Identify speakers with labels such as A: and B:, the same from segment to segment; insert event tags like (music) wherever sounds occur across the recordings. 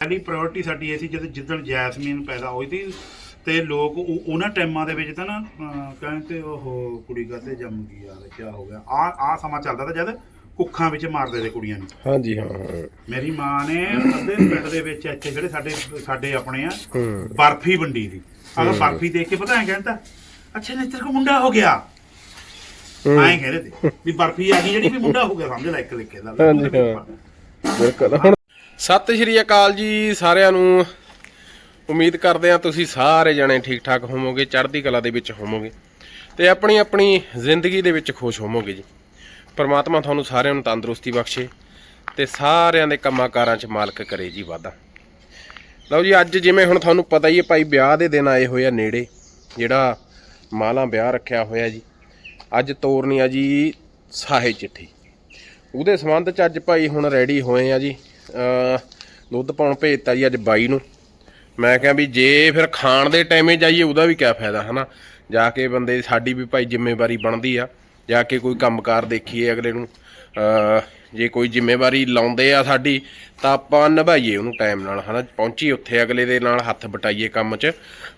A: ਪਹਿਲੀ ਪ੍ਰਾਇੋਰਟੀ ਸਾਡੀ ਇਹ ਸੀ ਜਦ ਜਿੱਦਣ ਜੈਸਮੀਨ ਪੈਦਾ ਹੋਈ ਸੀ ਤੇ ਲੋਕ ਉਹ- ਉਹਨਾਂ ਟਾਈਮਾਂ ਦੇ ਵਿੱਚ ਤਾਂ ਨਾ ਅਹ, ਕਹਿੰਦੇ ਉਹ ਕੁੜੀ ਕਾਤੇ ਜੰਮ ਗਈ ਯਾਰ ਕੀ ਹੋ ਗਿਆ। ਆ ਆ ਸਮਾਂ ਚੱਲਦਾ ਤਾਂ ਜਦ ਕੁੱਖਾਂ ਵਿੱਚ ਮਾਰਦੇ ਤੇ ਕੁੜੀਆਂ ਨੂੰ।
B: ਹਾਂਜੀ ਹਾਂ। ਹਾਂ।
A: ਮੇਰੀ ਮਾਂ ਨੇ ਅੱਧੇ ਪਿੰਡ ਦੇ ਵਿੱਚ ਇੱਥੇ ਜਿਹੜੇ ਸਾਡੇ ਸਾਡੇ ਆਪਣੇ ਆ
B: ਹੂੰ।
A: ਬਰਫੀ ਵੰਡੀ ਦੀ ਅਗਰ ਬਰਫੀ ਦੇਖ ਕੇ ਪਤਾ ਹੈ ਕਹਿੰਦਾ ਅੱਛਾ ਨੇਤਰ ਕੋ ਮੁੰਡਾ ਹੋ ਗਿਆ। ਐਂ ਕਹਿੰਦੇ ਤੇ ਵੀ ਬਰਫੀ ਆ ਗਈ ਜਿਹੜੀ ਵੀ ਮੁੰਡਾ ਹੋ ਗਿਆ ਸਮਝ ਲੈ ਇੱਕ ਲਿਖੇ ਦਾ।
B: ਹਾਂਜੀ, ਹਾਂ। ਬਿਲਕੁਲ। ਹੁਣ ਸਤਿ ਸ਼੍ਰੀ ਅਕਾਲ ਜੀ ਸਾਰਿਆਂ ਨੂੰ। ਉਮੀਦ ਕਰਦੇ ਆ ਤੁਸੀਂ ਸਾਰੇ ਜਣੇ ਠੀਕ ਠਾਕ ਹੋਵੋਗੇ, ਚੜ੍ਹਦੀ ਕਲਾ ਦੇ ਵਿੱਚ ਹੋਵੋਗੇ ਤੇ ਆਪਣੀ ਆਪਣੀ ਜ਼ਿੰਦਗੀ ਦੇ ਵਿੱਚ ਖੁਸ਼ ਹੋਵੋਗੇ ਜੀ। ਪਰਮਾਤਮਾ ਤੁਹਾਨੂੰ ਸਾਰਿਆਂ ਨੂੰ ਤੰਦਰੁਸਤੀ ਬਖਸ਼ੇ ਤੇ ਸਾਰਿਆਂ ਦੇ ਕੰਮਾਂ ਕਾਰਾਂ 'ਚ ਮਾਲਕ ਕਰੇ ਜੀ ਵਾਦਾ ਲਓ ਜੀ, ਅੱਜ ਜਿਵੇਂ ਹੁਣ ਤੁਹਾਨੂੰ ਪਤਾ ਹੀ ਹੈ ਭਾਈ, ਵਿਆਹ ਦੇ ਦਿਨ ਆਏ ਹੋਏ ਆ ਨੇੜੇ, ਜਿਹੜਾ ਮਾਲਾ ਵਿਆਹ ਰੱਖਿਆ ਹੋਇਆ ਜੀ। ਅੱਜ ਤੋਰਨੀ ਆ ਜੀ ਸਾਹੇ ਚਿੱਠੀ। ਉਹਦੇ ਸੰਬੰਧ ਚ ਅੱਜ ਭਾਈ ਹੁਣ ਰੈਡੀ ਹੋਏ ਆ ਜੀ। ਦੁੱਧ ਪਾਉਣ ਭੇਜਤਾ ਜੀ ਅੱਜ ਬਾਈ ਨੂੰ। ਮੈਂ ਕਿਹਾ ਵੀ ਜੇ ਫਿਰ ਖਾਣ ਦੇ ਟਾਈਮੇ ਜਾਈਏ, ਉਹਦਾ ਵੀ ਕੀ ਫਾਇਦਾ, ਹਨਾ? ਜਾ ਕੇ ਬੰਦੇ ਦੀ ਸਾਡੀ ਵੀ ਭਾਈ ਜ਼ਿੰਮੇਵਾਰੀ ਬਣਦੀ ਆ। ਜਾ ਕੇ ਕੋਈ ਕੰਮਕਾਰ ਦੇਖੀਏ ਅਗਲੇ ਨੂੰ। ਜੇ ਕੋਈ ਜ਼ਿੰਮੇਵਾਰੀ ਲਾਉਂਦੇ ਆ ਸਾਡੀ, ਤਾਂ ਆਪਾਂ ਨਿਭਾਈਏ ਉਹਨੂੰ ਟਾਈਮ ਨਾਲ, ਹਨਾ? ਪਹੁੰਚੀ ਉੱਥੇ ਅਗਲੇ ਦੇ ਨਾਲ ਹੱਥ ਬਟਾਈਏ ਕੰਮ 'ਚ।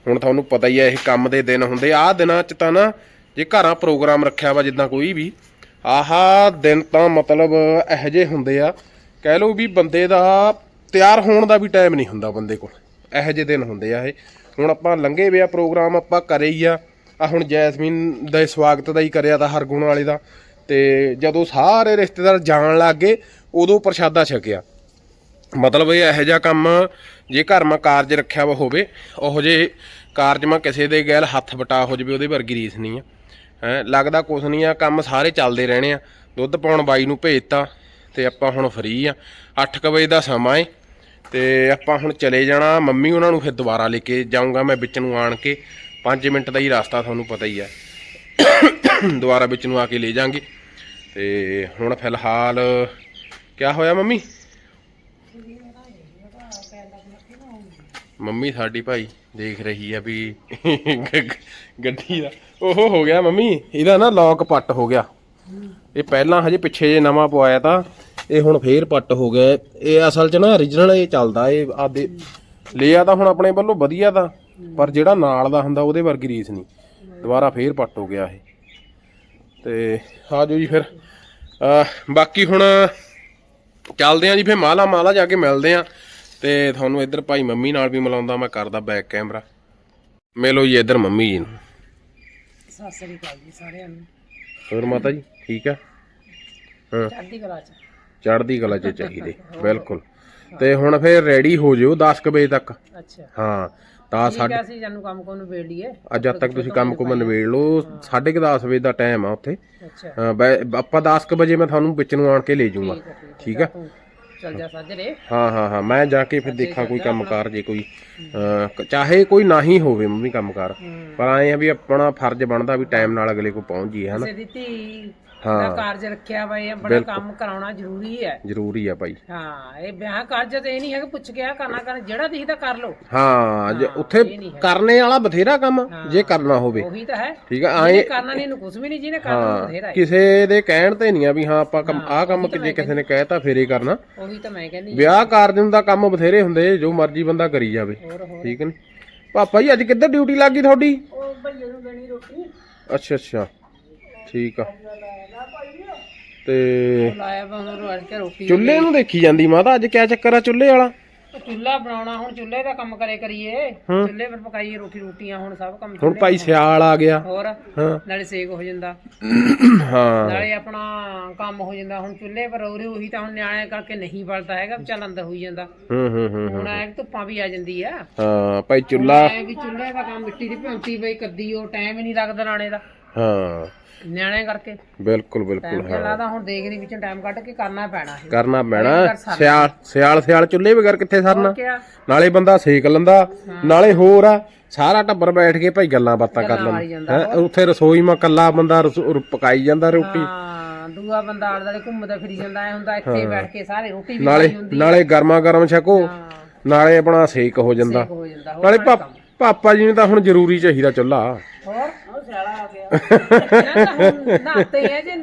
B: ਹੁਣ ਤੁਹਾਨੂੰ ਪਤਾ ਹੀ ਆ, ਇਹ ਕੰਮ ਦੇ ਦਿਨ ਹੁੰਦੇ। ਆ ਆਹ ਦਿਨਾਂ 'ਚ ਤਾਂ ਨਾ, ਜੇ ਘਰਾਂ ਪ੍ਰੋਗਰਾਮ ਰੱਖਿਆ ਵਾ ਜਿੱਦਾਂ ਕੋਈ ਵੀ, ਆਹਾ ਦਿਨ ਤਾਂ ਮਤਲਬ ਇਹੋ ਜਿਹੇ ਹੁੰਦੇ ਆ ਕਹਿ ਲਓ ਵੀ ਬੰਦੇ ਦਾ ਤਿਆਰ ਹੋਣ ਦਾ ਵੀ ਟਾਈਮ ਨਹੀਂ ਹੁੰਦਾ ਬੰਦੇ ਕੋਲ। ਇਹੋ ਜਿਹੇ ਦਿਨ ਹੁੰਦੇ ਆ ਇਹ। ਹੁਣ ਆਪਾਂ ਲੰਘੇ ਵਿਆ ਪ੍ਰੋਗਰਾਮ ਆਪਾਂ ਕਰੇ ਹੀ ਆ। ਆ ਹੁਣ ਜੈਸਮੀਨ ਦੇ ਸਵਾਗਤ ਦਾ ਹੀ ਕਰਿਆ ਤਾਂ ਹਰਗੁਣ ਵਾਲੇ ਦਾ। ਤੇ ਜਦੋਂ ਸਾਰੇ ਰਿਸ਼ਤੇਦਾਰ ਜਾਣ ਲੱਗ ਗਏ, ਉਦੋਂ ਪ੍ਰਸ਼ਾਦਾ ਛਕਿਆ। ਮਤਲਬ ਇਹ ਇਹੋ ਜਿਹਾ ਕੰਮ ਜੇ ਘਰ ਮਾ ਕਾਰਜ ਰੱਖਿਆ ਵਾ ਹੋਵੇ, ਉਹ ਜੇ ਕਾਰਜ ਮਾ ਕਿਸੇ ਦੇ ਗੈਲ ਹੱਥ ਵਟਾ ਹੋ ਜਵੇ, ਉਹਦੇ ਵਰਗੀ ਰੀਸ ਨਹੀਂ ਆ। ਹੈ, ਲੱਗਦਾ ਕੁਛ ਨਹੀਂ ਆ, ਕੰਮ ਸਾਰੇ ਚੱਲਦੇ ਰਹਿਣੇ ਆ। ਦੁੱਧ ਪਾਉਣ ਬਾਈ ਨੂੰ ਭੇਜਤਾ। ਤੇ ਆਪਾਂ ਹੁਣ ਫ੍ਰੀ ਆ। 8 ਵਜੇ ਦਾ ਸਮਾਂ ਏ ਤੇ ਆਪਾਂ ਹੁਣ ਚਲੇ ਜਾਣਾ। ਮੰਮੀ ਉਹਨਾਂ ਨੂੰ ਫਿਰ ਦੁਬਾਰਾ ਲੈ ਕੇ ਜਾਊਂਗਾ ਮੈਂ ਵਿੱਚ ਨੂੰ ਆਣ ਕੇ। 5 ਮਿੰਟ ਦਾ ਹੀ ਰਸਤਾ ਤੁਹਾਨੂੰ ਪਤਾ ਹੀ ਹੈ ਦੁਬਾਰਾ ਵਿੱਚ ਨੂੰ ਆ ਕੇ ਲੈ ਜਾਾਂਗੇ। ਤੇ ਹੁਣ ਫਿਲਹਾਲ ਕਿਆ ਹੋਇਆ ਮੰਮੀ? ਮੰਮੀ ਸਾਡੀ ਭਾਈ ਦੇਖ ਰਹੀ ਆ ਵੀ ਗੱਡੀ ਦਾ। ਉਹ ਹੋ ਗਿਆ ਮੰਮੀ, ਇਹਦਾ ਨਾ ਲੌਕ ਪੱਟ ਹੋ ਗਿਆ। ਇਹ ਪਹਿਲਾਂ ਹਜੇ ਪਿੱਛੇ ਜੇ ਨਵਾਂ ਪਵਾਇਆ ਤਾਂ ਇਹ ਹੁਣ ਫੇਰ ਪੱਟ ਹੋ ਗਿਆ। ਇਹ ਅਸਲ 'ਚ ਨਾ origignal ਇਹ ਚੱਲਦਾ ਇਹ ਆਦੇ ਲਿਆ ਤਾਂ ਹੁਣ ਆਪਣੇ ਵੱਲੋਂ ਵਧੀਆ ਤਾਂ ਪਰ ਜਿਹੜਾ ਨਾਲ ਦਾ ਹੁੰਦਾ ਉਹਦੇ ਵਰਗੀ ਰੀਸ ਨਹੀਂ। ਦੁਬਾਰਾ ਫੇਰ ਪੱਟ ਹੋ ਗਿਆ ਇਹ। ਤੇ ਆਜੋ ਜੀ ਫਿਰ। ਬਾਕੀ ਹੁਣ ਚੱਲਦੇ ਆਂ ਜੀ ਫਿਰ ਮਾਲਾ ਮਾਲਾ ਜਾ ਕੇ ਮਿਲਦੇ ਆਂ। ਤੇ ਤੁਹਾਨੂੰ ਇੱਧਰ ਭਾਈ ਮੰਮੀ ਨਾਲ ਵੀ ਮਿਲਾਉਂਦਾ ਮੈਂ ਕਰਦਾ ਬੈਕ ਕੈਮਰਾ ਮਿਲੋ ਜੀ ਇੱਧਰ ਮੰਮੀ ਜੀ ਨੂੰ।
C: ਸਤਿ ਸ੍ਰੀ ਅਕਾਲ ਜੀ ਸਾਰਿਆਂ ਨੂੰ।
B: ਹੋਰ ਮਾਤਾ ਜੀ? ਠੀਕ ਆ ਹਾਂ।
C: ਚੜ੍ਹਦੀ ਕਲਾ ਚ।
B: ਚੜ੍ਹਦੀ ਕਲਾ 'ਚ ਚਾਹੀਦੇ (laughs) ਬਿਲਕੁਲ। ਤੇ ਹੁਣ ਫਿਰ ਰੈਡੀ ਹੋ ਜਿਓ 10 ਕੁ ਵਜੇ ਤੱਕ।
C: ਅੱਛਾ।
B: ਹਾਂ ਤਾਂ ਸਾਡੇ
C: ਅਸੀਂ ਜਾਨੂੰ ਕੰਮ ਕੋ ਨੂੰ ਵੇੜ ਲਈਏ।
B: ਅੱਜ ਜਦ ਤੱਕ ਤੁਸੀਂ ਕੰਮ ਕੁਮ ਨਵੇੜ ਲਓ 10:30 ਵਜੇ ਦਾ ਟਾਈਮ ਆ ਉੱਥੇ।
C: ਅੱਛਾ।
B: ਆਪਾਂ 10 ਕੁ ਵਜੇ ਮੈਂ ਤੁਹਾਨੂੰ ਵਿੱਚ ਨੂੰ ਆਣ ਕੇ ਲੈ ਜਾਊਂਗਾ।
C: ਠੀਕ ਆ ਚੱਲ ਜਾ ਸਾਜਰੇ।
B: ਹਾਂ ਹਾਂ ਹਾਂ ਮੈਂ ਜਾ ਕੇ ਫਿਰ ਦੇਖਾਂ ਕੋਈ ਕੰਮਕਾਰ ਜੇ ਕੋਈ ਕ- ਚਾਹੇ ਕੋਈ ਨਾ ਹੀ ਹੋਵੇ ਮੰਮੀ ਕੰਮਕਾਰ ਪਰ ਆਏ ਆ ਵੀ ਆਪਣਾ ਫਰਜ਼ ਬਣਦਾ ਵੀ ਟਾਈਮ ਨਾਲ ਅਗਲੇ ਕੋ ਪਹੁੰਚ ਜੀਏ ਹਨਾ?
C: ਕਿਸੇ ਦੀ ਧੀ
B: ਹਾਂ।
C: ਦਾ ਕਾਰਜ ਰੱਖਿਆ ਵਾ ਇਹ ਬੜਾ ਕੰਮ ਕਰਾਉਣਾ ਜ਼ਰੂਰੀ ਹੈ।
B: ਜ਼ਰੂਰੀ ਆ ਭਾਈ
C: ਹਾਂ ਇਹ ਵਿਆਹ ਕਾਰਜ ਤੇ ਇਹ ਨਹੀਂ ਹੈ ਕਿ ਪੁੱਛ ਕੇ ਆ ਕਰਨਾ ਕਰ ਜਿਹੜਾ ਦਿਖਦਾ ਕਰ ਲੋ
B: ਹਾਂ ਜੇ ਉੱਥੇ ਕਰਨੇ ਵਾਲਾ ਬਥੇਰਾ ਕੰਮ ਜੇ ਕਰਨਾ ਹੋਵੇ।
C: ਉਹੀ ਤਾਂ ਹੈ।
B: ਠੀਕ ਆ
C: ਜਿਹਨੇ
B: ਆਏ
C: ਕਰਨਾ ਨਹੀਂ ਇਹਨੂੰ ਕੁਝ ਵੀ ਨਹੀਂ ਜਿਹਨੇ ਕਰਨਾ ਉਹਨੂੰ ਬਥੇਰਾ ਹੈ।
B: ਕਿਸੇ ਦੇ ਕਹਿਣ ਤੇ ਨਹੀਂ ਆ ਵੀ ਹਾਂ ਆਪਾਂ ਕੰਮ ਆਹ ਕੰਮ ਕਿ ਜੇ ਕਿਸੇ ਨੇ ਕਹਿਤਾ ਫੇਰ ਹੀ ਕਰਨਾ।
C: ਉਹੀ ਤਾਂ ਮੈਂ ਕਹਿੰਦੀ
B: ਵਿਆਹ ਕਾਰਜ ਨੂੰ ਤਾਂ ਕੰਮ ਬਥੇਰੇ ਹੁੰਦੇ ਜੋ ਮਰਜ਼ੀ ਬੰਦਾ ਕਰੀ ਜਾਵੇ।
C: ਹੋਰ ਹੋਰ।
B: ਠੀਕ ਨੇ? ਪਾਪਾ ਜੀ ਅੱਜ ਕਿੱਧਰ ਡਿਊਟੀ ਲੱਗ ਗਈ ਤੁਹਾਡੀ?
C: ਉਹ ਭਈਏ ਨੂੰ ਦੇਣੀ ਰੋਟੀ।
B: ਅੱਛਾ ਅੱਛਾ। ਠੀਕ ਆ। ਤੇ
C: ਲਾਇਆ ਵਾ ਹੁਣ ਰੋੜ ਕੇ ਰੋਟੀ
B: ਚੁੱਲ੍ਹੇ ਨੂੰ ਦੇਖੀ ਜਾਂਦੀ ਮਾਤਾ ਅੱਜ ਕਿਆ ਚੱਕਰ ਆ ਚੁੱਲ੍ਹੇ ਵਾਲਾ?
C: ਚੁੱਲ੍ਹਾ ਬਣਾਉਣਾ ਹੁਣ ਚੁੱਲ੍ਹੇ ਦਾ ਕੰਮ ਕਰੇ ਕਰੀਏ। ਚੁੱਲ੍ਹੇ ਪਰ ਪਕਾਈਏ ਰੋਟੀ ਰੋਟੀਆਂ ਹੁਣ ਸਭ ਕੰਮ
B: ਹੁਣ ਭਾਈ ਸਿਆਲ ਆ ਗਿਆ।
C: ਹੋਰ?
B: ਹਾਂ।
C: ਨਾਲੇ ਸੇਕ ਹੋ ਜਾਂਦਾ।
B: ਹਾਂ।
C: ਨਾਲੇ ਆਪਣਾ ਕੰਮ ਹੋ ਜਾਂਦਾ ਹੁਣ ਚੁੱਲ੍ਹੇ ਪਰ ਉਰੇ ਉਹੀ ਤਾਂ ਹੁਣ ਨਿਆਣੇ ਕਰਕੇ ਨਹੀਂ ਬਲਦਾ ਹੈਗਾ ਚੱਲ ਅੰਦਰ ਹੋਈ ਜਾਂਦਾ।
B: ਹੂੰ ਹੂੰ ਹੂੰ।
C: ਹੁਣ ਐ ਧੁੱਪਾਂ ਵੀ ਆ ਜਾਂਦੀ ਆ।
B: ਹਾਂ ਭਾਈ ਚੁੱਲ੍ਹਾ
C: ਵੀ ਚੁੱਲ੍ਹੇ ਦਾ ਕੰਮ ਮਿੱਟੀ ਦੀ ਭਿਉਂਤੀ ਬਈ ਕੱਦੀ ਉਹ ਟਾਈਮ ਹੀ ਨਹੀਂ ਲੱਗਦਾ ਲਾਣੇ ਦਾ।
B: ਹਾਂ।
C: ਨਿਆਣੇ ਕਰਕੇ।
B: ਬਿਲਕੁਲ ਬਿਲਕੁਲ
C: ਤੇ ਲੱਗਦਾ ਹੁਣ ਦੇਖਦੀ ਵਿੱਚੋਂ ਟਾਈਮ ਕੱਢ ਕੇ ਕਰਨਾ ਪੈਣਾ ਹੈ
B: ਕਰਨਾ ਪੈਣਾ। ਸਿਆਲ ਸਿਆਲ ਸਿਆਲ ਚੁੱਲ੍ਹੇ ਬਗੈਰ ਕਿੱਥੇ ਸਰਨਾ? ਨਾਲੇ ਬੰਦਾ ਸੇਕ ਲੈਂਦਾ ਨਾਲੇ ਹੋਰ ਆ ਸਾਰਾ ਟੱਬਰ ਬੈਠ ਕੇ ਭਾਈ ਗੱਲਾਂ ਬਾਤਾਂ ਕਰ ਲੈਂਦਾ। ਹੈਂ, ਉੱਥੇ ਰਸੋਈ ਮਾ ਕੱਲਾ ਬੰਦਾ ਪਕਾਈ ਜਾਂਦਾ ਰੋਟੀ।
C: ਹਾਂ ਦੂਆ ਬੰਦਾ ਆਲੇ ਦੁਆਲੇ ਘੁੰਮਦਾ ਫਿਰੀ ਜਾਂਦਾ ਐ ਹੁੰਦਾ ਇੱਥੇ ਬੈਠ ਕੇ ਸਾਰੇ ਰੋਟੀ ਵੀ
B: ਨਾਲੇ
C: ਖਾਈ ਹੁੰਦੀ
B: ਨਾਲੇ ਗਰਮਾ ਗਰਮ ਛਕੋ
C: ਹਾਂ।
B: ਨਾਲੇ ਆਪਣਾ ਸੇਕ ਹੋ ਜਾਂਦਾ।
C: ਹੋ
B: ਨਾਲੇ ਪਾਪਾ ਜੀ ਨੂੰ ਤਾਂ ਹੁਣ ਜ਼ਰੂਰੀ ਚਾਹੀਦਾ ਚੁੱਲ੍ਹਾ।
C: ਹੋਰ? ਸਿਆਲਾ ਆ ਗਿਆ। ਇਹਨਾਂ ਤਾਂ ਹੁਣ ਨਹਾਤੇ ਹੈ ਜੇ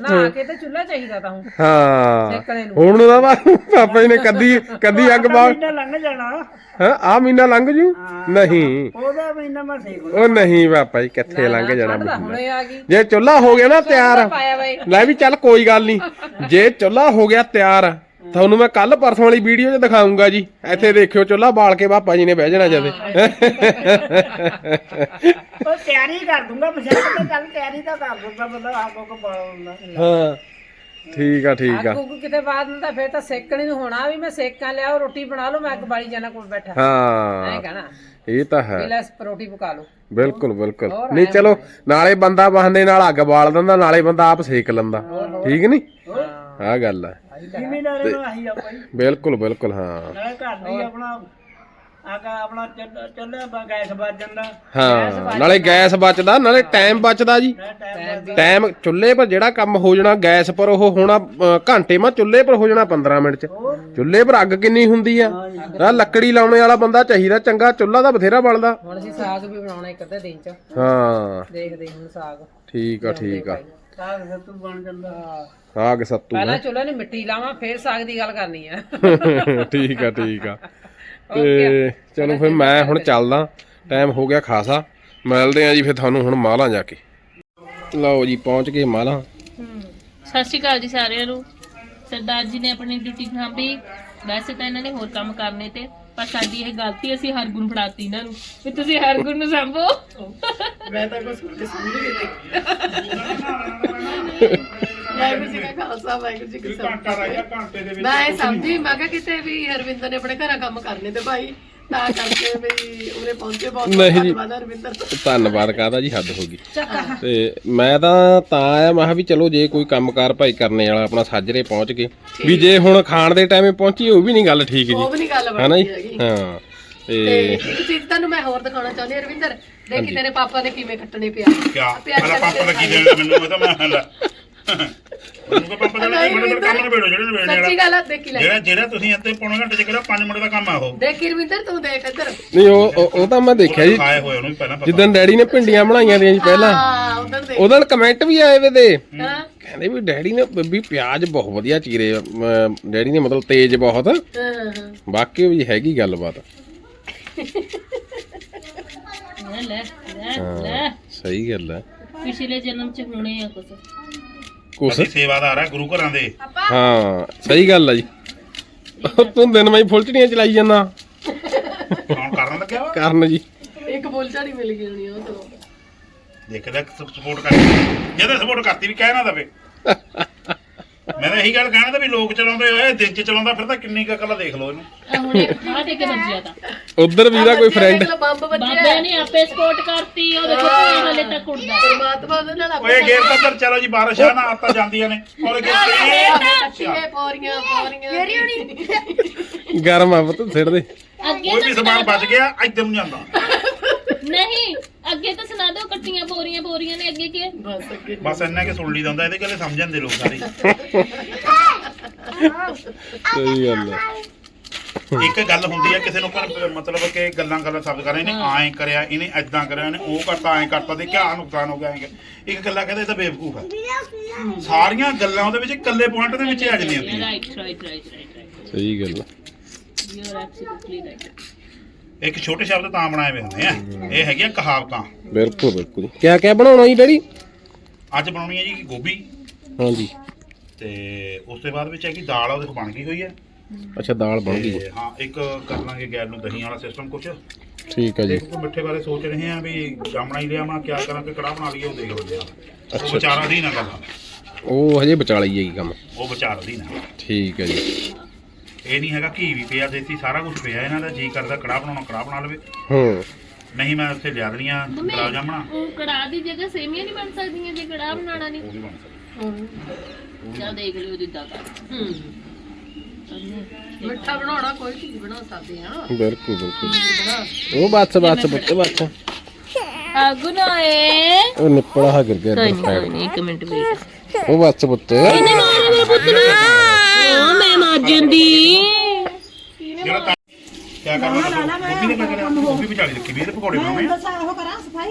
C: ਨਾ ਕੇ ਤੇ ਚੁੱਲ੍ਹਾ ਚਾਹੀਦਾ ਤਾਂ ਹੁਣ।
B: ਹਾਂ।
C: ਸੇਕਣੇ ਨੂੰ।
B: ਹੁਣ ਦਾ ਵਾ ਪਾਪਾ ਜੀ ਨੇ ਕੱਦੀ ਕੱਦੀ ਅੱਗ ਬਾਲ
D: ਮਹੀਨਾ ਲੰਘ ਜਾਣਾ।
B: ਹਾਂ ਆ ਮਹੀਨਾ ਲੰਘ ਜੂ? ਨਹੀਂ।
D: ਉਹਦਾ ਮਹੀਨਾ ਮੈਂ ਸੇਕ
B: ਉਹ ਨਹੀਂ ਪਾਪਾ ਜੀ ਕਿੱਥੇ ਲੰਘ ਜਾਣਾ
C: ਠੰਡ ਤਾਂ
B: ਮਹੀਨਾ।
C: ਹੁਣੇ ਆ ਗਈ।
B: ਜੇ ਚੁੱਲ੍ਹਾ ਹੋ ਗਿਆ ਨਾ ਤਿਆਰ।
C: ਪਾਇਆ
B: ਲੈ ਵੀ ਚੱਲ ਕੋਈ ਗੱਲ ਨਹੀਂ। ਜੇ ਚੁੱਲ੍ਹਾ ਹੋ ਗਿਆ ਤਿਆਰ ਤੁਹਾਨੂੰ ਮੈਂ ਕੱਲ ਪਰਸੋਂ ਵਾਲੀ ਵੀਡੀਓ 'ਚ ਦਿਖਾਉਂਗਾ ਜੀ। ਇੱਥੇ ਦੇਖਿਓ ਚੁੱਲ੍ਹਾ ਬਾਲ ਕੇ ਪਾਪਾ ਜੀ ਨੇ ਬਹਿ ਜਾਣਾ ਜਦੇ।
D: ਉਹ ਤਿਆਰੀ ਕਰ ਦੂੰਗਾ ਬਸ਼ੱਕ ਤੇ ਚੱਲ ਤਿਆਰੀ ਤਾਂ ਕਰ ਦੂੰਗਾ ਬੰਦਾ ਆਗੋ ਕੋ ਪਾਉਂਦਾ
B: ਹਾਂ ਠੀਕ ਆ ਠੀਕ ਆ।
C: ਉੱਗ ਕਿਤੇ ਬਾਅਦ ਨੂੰ ਤਾਂ ਫਿਰ ਤਾਂ ਸੇਕਣੀ ਨੂੰ ਹੋਣਾ ਵੀ ਮੈਂ ਸੇਕਾਂ ਲਿਆਓ ਰੋਟੀ ਬਣਾ ਲਓ ਮੈਂ ਅੱਗ ਬਾਲੀ ਜਾਣਾ ਕੋਲ ਬੈਠਾ। ਐ
B: ਹਾਂ
C: ਕਹਣਾ।
B: ਇਹ ਤਾਂ ਹੈ।
C: ਪਹਿਲਾਂ ਰੋਟੀ ਪਕਾ ਲਓ।
B: ਬਿਲਕੁਲ ਬਿਲਕੁਲ। ਨਹੀਂ ਚਲੋ ਨਾਲੇ ਬੰਦਾ ਬਹਾਨੇ ਨਾਲ ਅੱਗ ਬਾਲ ਦਿੰਦਾ ਨਾਲੇ ਬੰਦਾ ਆਪ ਸੇਕ ਲੈਂਦਾ। ਠੀਕ ਨਹੀਂ? ਆਹ ਗੱਲ ਹੈ
D: ਜ਼ਿਮੀਦਾਰੇ ਨੂੰ ਆਹੀ ਆ ਭਾਈ
B: ਬਿਲਕੁਲ ਬਿਲਕੁਲ ਹਾਂ।
D: ਨਾਲੇ ਘਰ ਦੀ ਆਪਣਾ ਆਗਾ ਆਪਣਾ ਚੱਲ- ਬਾ ਗੈਸ ਵੱਜ ਜਾਂਦਾ
B: ਹਾਂ ਨਾਲੇ ਗੈਸ ਬਚਦਾ ਨਾਲੇ ਟਾਈਮ ਬਚਦਾ ਜੀ।
D: ਟਾਈਮ
B: ਟਾਈਮ ਚੁੱਲ੍ਹੇ ਪਰ ਜਿਹੜਾ ਕੰਮ ਹੋ ਜਾਣਾ ਗੈਸ ਪਰ ਉਹ ਹੋਣਾ ਅ, ਘੰਟੇ ਮਾ ਚੁੱਲ੍ਹੇ ਪਰ ਹੋ ਜਾਣਾ 15 ਮਿੰਟ ਚ। ਚੁੱਲ੍ਹੇ ਪਰ ਅੱਗ ਕਿੰਨੀ ਹੁੰਦੀ ਆ? ਆ ਲੱਕੜੀ ਲਾਉਣੇ ਵਾਲਾ ਬੰਦਾ ਚਾਹੀਦਾ ਚੰਗਾ ਚੁੱਲ੍ਹਾ ਦਾ ਬਥੇਰਾ ਬਲਦਾ
C: ਹੁਣ ਅਸੀਂ ਸਾਗ ਵੀ ਬਣਾਉਣਾ ਇੱਕ ਅੱਧੇ ਦਿਨ ਚ।
B: ਹਾਂ।
C: ਦੇਖਦੇ ਹੁਣ ਸਾਗ।
B: ਠੀਕ ਆ ਠੀਕ ਆ।
D: ਸਾਗ ਸੱਤੂ ਬਣ ਜਾਂਦਾ।
B: ਸਾਗ ਸੱਤੂ
C: ਪਹਿਲਾਂ ਚੁੱਲ੍ਹੇ ਨੂੰ ਮਿੱਟੀ ਲਾਵਾਂ ਫਿਰ ਸਾਗ ਦੀ ਗੱਲ ਕਰਨੀ ਆ। (laughs)
B: ਠੀਕ ਆ ਠੀਕ ਆ। ਤੇ ਚਲੋ ਫਿਰ ਮੈਂ ਹੁਣ ਚੱਲਦਾ। ਟਾਈਮ ਹੋ ਗਿਆ ਖਾਸਾ। ਮਿਲਦੇ ਆ ਜੀ ਫਿਰ ਤੁਹਾਨੂੰ ਹੁਣ ਮਾਲਾਂ ਜਾ ਕੇ। ਲਓ ਜੀ ਪਹੁੰਚ ਗਏ ਮਾਲਾਂ।
E: ਸਤਿ ਸ਼੍ਰੀ ਅਕਾਲ ਜੀ ਸਾਰਿਆਂ ਨੂੰ। ਸਰਦਾਰ ਜੀ ਨੇ ਆਪਣੀ ਡਿਊਟੀ ਸਾਂਭੀ ਵੈਸੇ ਤਾਂ ਇਹਨਾਂ ਨੇ ਹੋਰ ਕੰਮ ਕਰਨੇ ਤੇ ਪਰ ਸਾਡੀ ਇਹ ਗਲਤੀ ਅਸੀਂ ਹਰਗੁਣ ਫੜਾਤੀ ਇਹਨਾਂ ਨੂੰ। ਵੀ ਤੁਸੀਂ ਹਰਗੁਣ ਨੂੰ ਸੰਭੋ।
F: ਮੈਂ ਤਾਂ ਕੁਝ ਸਮਝ ਨਹੀਂ ਰਹੀ ਵਾਹਿਗੁਰੂ ਜੀ ਕਾ ਖਾਲਸਾ ਵਾਹਿਗੁਰੂ ਜੀ ਕੀ ਫਤਿਹ
A: ਘੰਟਾ ਰਹਿ ਗਿਆ ਘੰਟੇ ਦੇ ਵਿੱਚ
F: ਮੈਂ ਇਹ ਸਮਝੀ ਮੈਂ ਕਿਹਾ ਕਿਤੇ ਵੀ ਹਰਵਿੰਦਰ ਨੇ ਆਪਣੇ ਘਰਾਂ ਕੰਮ ਕਰਨੇ ਤੇ ਭਾਈ ਤਾਂ ਕਰਕੇ ਵੀ ਉਰੇ ਪਹੁੰਚੇ ਬਹੁਤ
B: ਨਹੀਂ ਜੀ।
F: ਧੰਨਵਾਦ ਹਰਵਿੰਦਰ ਦਾ।
B: ਧੰਨਵਾਦ ਕਾਹਦਾ ਜੀ ਹੱਦ ਹੋ ਗਈ। ਤੇ ਮੈਂ ਤਾਂ ਤਾਂ ਆਇਆ ਮੈਂ ਕਿਹਾ ਵੀ ਚਲੋ ਜੇ ਕੋਈ ਕੰਮਕਾਰ ਭਾਈ ਕਰਨੇ ਵਾਲਾ ਆਪਣਾ ਸਾਜਰੇ ਪਹੁੰਚ ਗਏ। ਵੀ ਜੇ ਹੁਣ ਖਾਣ ਦੇ ਟਾਈਮੇ ਪਹੁੰਚੀ ਉਹ ਵੀ ਨਹੀਂ ਗੱਲ ਠੀਕ ਜੀ।
F: ਉਹ ਵੀ ਨਹੀਂ ਗੱਲ
B: ਹਨਾ ਜੀ?
F: ਬਣਦੀ ਹੈਗੀ।
B: ਹਾਂ
F: ਤੇ
B: ਤੇ
F: ਇੱਕ ਚੀਜ਼ ਤੁਹਾਨੂੰ ਮੈਂ ਹੋਰ ਦਿਖਾਉਣਾ ਚਾਹੁੰਦੀ ਹਾਂ ਹਰਵਿੰਦਰ ਦੇਖੀ ਤੇਰੇ ਪਾਪਾ ਨੇ ਕਿਵੇਂ ਕੱਟਣੇ ਪਿਆ।
A: ਕਿਆ?
F: ਪਿਆਜ਼
A: ਮੇਰਾ
F: ਕੱਟ
A: ਪੰਪ
F: ਕੇ
A: ਲੱਗੀ ਦੇਣ ਮੈਨੂੰ? ਇਹ ਤਾਂ ਮੈਂ ਲੈ। ਮੈਨੂੰ ਤਾਂ ਪੰਪ ਦੇਣਾ
F: ਨਹੀਂ,
A: ਬੜੇ ਬੜੇ ਕੰਮ ਨੇ ਬੇੜੋ ਜਿਹੜੇ ਨੇ
F: ਸੱਚੀ
A: ਵੇੜਨੇ
F: ਗੱਲ ਆ ਦੇਖੀ ਲੈ।
A: ਜਿਹੜਾ ਜਿਹੜਾ ਤੁਸੀਂ ਇੱਥੇ ਪੌਣੇ ਘੰਟੇ ਚ ਕਿਹੜਾ 5 ਮਿੰਟ ਦਾ ਕੰਮ ਆ ਉਹ।
F: ਦੇਖੀ ਰਵਿੰਦਰ ਤੂੰ ਦੇਖ ਇੱਧਰ।
B: ਨਹੀਂ ਉਹ ਉਹ- ਉਹ ਤਾਂ ਮੈਂ ਦੇਖਿਆ ਜੀ।
A: ਖਾਏ ਹੋਏ ਉਹਨੂੰ ਵੀ ਪਹਿਲਾਂ ਪਤਾ।
B: ਜਿੱਦਣ ਡੈਡੀ ਨੇ ਭਿੰਡੀਆਂ ਬਣਾਈਆਂ ਦੀਆਂ ਜੀ ਪਹਿਲਾਂ।
F: ਹਾਂ ਉਧਰ ਦੇਖ।
B: ਕਮੈਂਟ ਵੀ ਆਏ ਵੇ ਦੇ।
F: ਹਾਂ।
B: ਕਹਿੰਦੇ ਵੀ ਡੈਡੀ ਨੇ ਵੀ ਪਿਆਜ਼ ਬਹੁਤ ਵਧੀਆ ਚੀਰੇ। ਅਮ ਡੈਡੀ ਨੇ ਮਤਲਬ ਤੇਜ਼ ਬਹੁਤ।
F: ਹਾਂ ਹਾਂ।
B: ਵਾਕਈ ਵੀ ਹੈਗੀ ਗੱਲਬਾਤ। (laughs)
E: ਲੈ ਲੈ ਲੈ ਲੈ।
B: ਸਹੀ ਗੱਲ ਹੈ।
E: ਪਿਛਲੇ ਜਨਮ ਚ ਹੋਣੇ ਆ ਕੁਛ।
B: ਕੁਛ?
A: ਅਸੀਂ ਸੇਵਾਦਾਰ ਆ ਗੁਰੂ ਘਰਾਂ ਦੇ।
B: ਹਾਂ ਸਹੀ ਗੱਲ ਹੈ ਜੀ। ਤੂੰ ਦਿਨ ਮੈਂ ਫੁਲਚੜੀਆਂ ਚਲਾਈ ਜਾਂਦਾ।
A: ਕੌਣ ਕਰਨ ਲੱਗਿਆ ਵਾ?
B: ਕਰਨ ਜੀ।
F: ਇੱਕ ਬੋਲ ਝਾੜੀ ਮਿਲ ਗਈ ਹੋਣੀ ਉਹ ਤੋਂ।
A: ਦੇਖਦਾ ਸਪੋਰਟ ਕਰ ਜਿਹਦੇ ਸਪੋਰਟ ਕਰਤੀ ਵੀ ਕਹਿ ਨਾ ਦਵੇ। ਮੈਂ ਤਾਂ ਇਹੀ ਗੱਲ ਕਹਿਣਾ ਤਾਂ ਵੀ ਲੋਕ ਚਲਾਉਂਦੇ ਹੋਏ ਦਿਨ ਚ ਚਲਾਉਂਦਾ ਫਿਰ ਤਾਂ ਕਿੰਨੀ ਕੁ ਅਕਲ ਦੇਖ ਲਓ ਇਹਨੂੰ।
E: ਆ ਹੁਣ ਤੇ ਕੇ ਵੱਜਿਆ ਤਾਂ।
B: ਉਧਰ ਵੀ ਦਾ ਕੋਈ ਫਰੈਂਡ
F: ਬੰਬ
E: ਬਾਬੇ ਨੇ ਆਪੇ ਸਪੋਰਟ ਕਰਤੀ ਉਹ ਦੇਖੋ ਕਿਵੇਂ ਹਲੇ ਤੱਕ ਉੱਡਦਾ।
F: ਪਰਮਾਤਮਾ ਦੇ ਨਾਲ
A: ਓਏ ਗੇਰ ਤਾਂ ਚੱਲ ਚਲੋ ਜੀ ਬਾਰਿਸ਼ ਆ ਨਾ ਆਤਾ ਜਾਂਦੀਆਂ ਨੇ। ਔਰ ਗੇਰ
F: ਕੱਟੀਏ ਪੌਰੀਆਂ ਪੌਰੀਆਂ
B: ਗਰਮ ਆ ਪੁੱਤ ਸਿਰ ਦੇ।
E: ਅੱਗੇ
A: ਕੋਈ ਵੀ ਸਮਾਨ ਬਚ ਗਿਆ ਇੱਧਰ ਨੂੰ ਜਾਂਦਾ।
E: ਨਹੀਂ ਅੱਗੇ ਤਾਂ ਸੁਣਾ ਦਿਓ ਕੱਟੀਆਂ ਬੋਰੀਆਂ ਬੋਰੀਆਂ ਨੇ ਅੱਗੇ ਕੀ?
F: ਬਸ ਅੱਗੇ
A: ਬਸ ਇੰਨਾ ਕਿ ਸੁਣ ਲਈਦਾ ਹੁੰਦਾ ਇਹਦੇ ਗੱਲ ਸਮਝ ਜਾਂਦੇ ਲੋਕ ਸਾਰੇ।
B: ਸਹੀ ਗੱਲ ਹੈ
A: ਇੱਕ ਗੱਲ ਹੁੰਦੀ ਆ ਕਿਸੇ ਨੂੰ ਪਰ ਮਤਲਬ ਕਿ ਗੱਲਾਂ ਗੱਲਾਂ ਸ਼ਬਦ ਕਰ ਰਹੇ ਨੇ ਐਂ ਕਰਿਆ ਇਹਨੇ ਐਦਾਂ ਕਰਿਆ ਇਹਨੇ ਉਹ ਕਰਤਾ ਐਂ ਕਰਤਾ ਤੇ ਕਿਆ ਨੁਕਸਾਨ ਹੋ ਗਿਆ ਐਂ ਕਰ- ਇੱਕ ਗੱਲਾਂ ਕਹਿੰਦੇ ਇਹ ਤਾਂ ਬੇਵਕੂਫ ਆ। ਸਾਰੀਆਂ ਗੱਲਾਂ ਉਹਦੇ ਵਿੱਚ ਇਕੱਲੇ ਪੁਆਇੰਟ ਦੇ ਵਿੱਚ ਹੀ ਆ ਜਾਂਦੀਆਂ ਹੁੰਦੀਆਂ
E: right right right right right
B: ਸਹੀ ਗੱਲ ਹੈ
E: ਯੂ ਆਰ ਐਬਸੋਲੂਟਲੀ ਰਾਈਟ
A: ਇੱਕ ਛੋਟੇ ਸ਼ਬਦ ਤਾਂ ਬਣਾਏ ਹੋਏ ਹੁੰਦੇ ਆ। ਇਹ ਹੈਗੀਆਂ ਕਹਾਵਤਾਂ।
B: ਬਿਲਕੁਲ ਬਿਲਕੁਲ। ਕਿਆ ਕਿਆ ਬਣਾਉਣਾ ਜੀ ਡੈਡੀ?
A: ਅੱਜ ਬਣਾਉਣੀ ਹੈ ਜੀ ਗੋਭੀ।
B: ਹਾਂਜੀ।
A: ਤੇ ਉਸ ਤੋਂ ਬਾਅਦ ਵਿੱਚ ਹੈ ਕਿ ਦਾਲ ਉਹਦੇ ਬਣ ਗਈ ਹੋਈ ਹੈ।
B: ਅੱਛਾ ਦਾਲ ਬਣ ਗਈ
A: ਤੇ ਹਾਂ। ਇੱਕ ਕਰ ਲਾਂਗੇ ਗੈਰ ਨੂੰ ਦਹੀਂ ਵਾਲਾ ਸਿਸਟਮ ਕੁਝ
B: ਠੀਕ ਹੈ ਜੀ।
A: ਦੇਖੋ ਮਿੱਠੇ ਬਾਰੇ ਸੋਚ ਰਹੇ ਆ ਵੀ ਜਾਮਣਾ ਹੀ ਲਿਆਵਾਂ ਕਿਆ ਕਰਾਂ ਕਿ ਕੜਾਹ ਬਣਾ ਲਈਏ ਉਹ ਦੇਖ ਲੈਂਦੇ ਆ ਉਹ ਵਿਚਾਰਾ ਦੀ ਨਾ ਗੱਲ
B: ਉਹ ਹਜੇ ਵਿਚਾਲੀ ਹੈਗੀ ਕੰਮ।
A: ਉਹ ਵਿਚਾਰ ਦੀ ਨਾ
B: ਠੀਕ ਹੈ ਜੀ।
A: ਇਹ ਨਹੀਂ ਹੈਗਾ ਘੀ ਵੀ ਪਿਆ ਦੇਸੀ ਸਾਰਾ ਕੁਝ ਪਿਆ ਇਹਨਾਂ ਦਾ ਜੀ ਕਰਦਾ ਕੜਾਹ ਬਣਾਉਣਾ ਕੜਾਹ ਬਣਾ ਲਵੇ।
B: ਹੂੰ।
A: ਨਹੀਂ ਮੈਂ ਉੱਥੇ ਲਿਆ ਦੇਣੀਆਂ ਗੁਲਾਬ ਜਾਮਣਾ।
E: ਉਹ ਕੜਾਹ ਦੀ ਜਗ੍ਹਾ ਸੇਮੀਆਂ ਨਹੀਂ ਬਣ ਸਕਦੀਆਂ ਜੇ ਕੜਾਹ ਬਣਾਉਣਾ ਨਹੀਂ।
A: ਉਹ ਵੀ ਬਣ ਸਕਦਾ।
E: ਚਲ ਦੇਖ ਲਿਓ ਜਿੱਦਾਂ ਕਰ
F: ਹੂੰ। ਮਿੱਠਾ ਬਣਾਉਣਾ ਕੋਈ ਚੀਜ਼ ਬਣਾ ਸਕਦੇ ਆ।
B: ਬਿਲਕੁਲ ਬਿਲਕੁਲ। ਉਹ ਬੱਸ ਬੱਸ ਪੁੱਤ ਬੱਸ
E: ਅਗੁਨਾਏ
B: ਉਹ ਨਿੱਪੜਾ ਹਾ ਗਿਰ ਗਿਆ
E: ਕੋਈ ਨਹੀਂ ਇੱਕ ਮਿੰਟ ਵੇਟ
B: ਉਹ ਪੁੱਤ
E: ਉਹ ਮੈਂ ਮਰ ਜਾਂਦੀ
A: ਜਿਹੜਾ ਤਾਂ ਕਿਆ ਕਰਨਾ ਦੱਸੋ ਗੋਭੀ ਮੈਂ ਕਹਿੰਦਾ ਗੋਭੀ ਵਿਚਾਲੀ ਰੱਖੀ ਵੀ ਇਹਦੇ ਪਕੌੜੇ ਬਣਾਉਣੇ ਆ।
D: ਉਹ ਕਰਾਂ ਸਫ਼ਾਈ?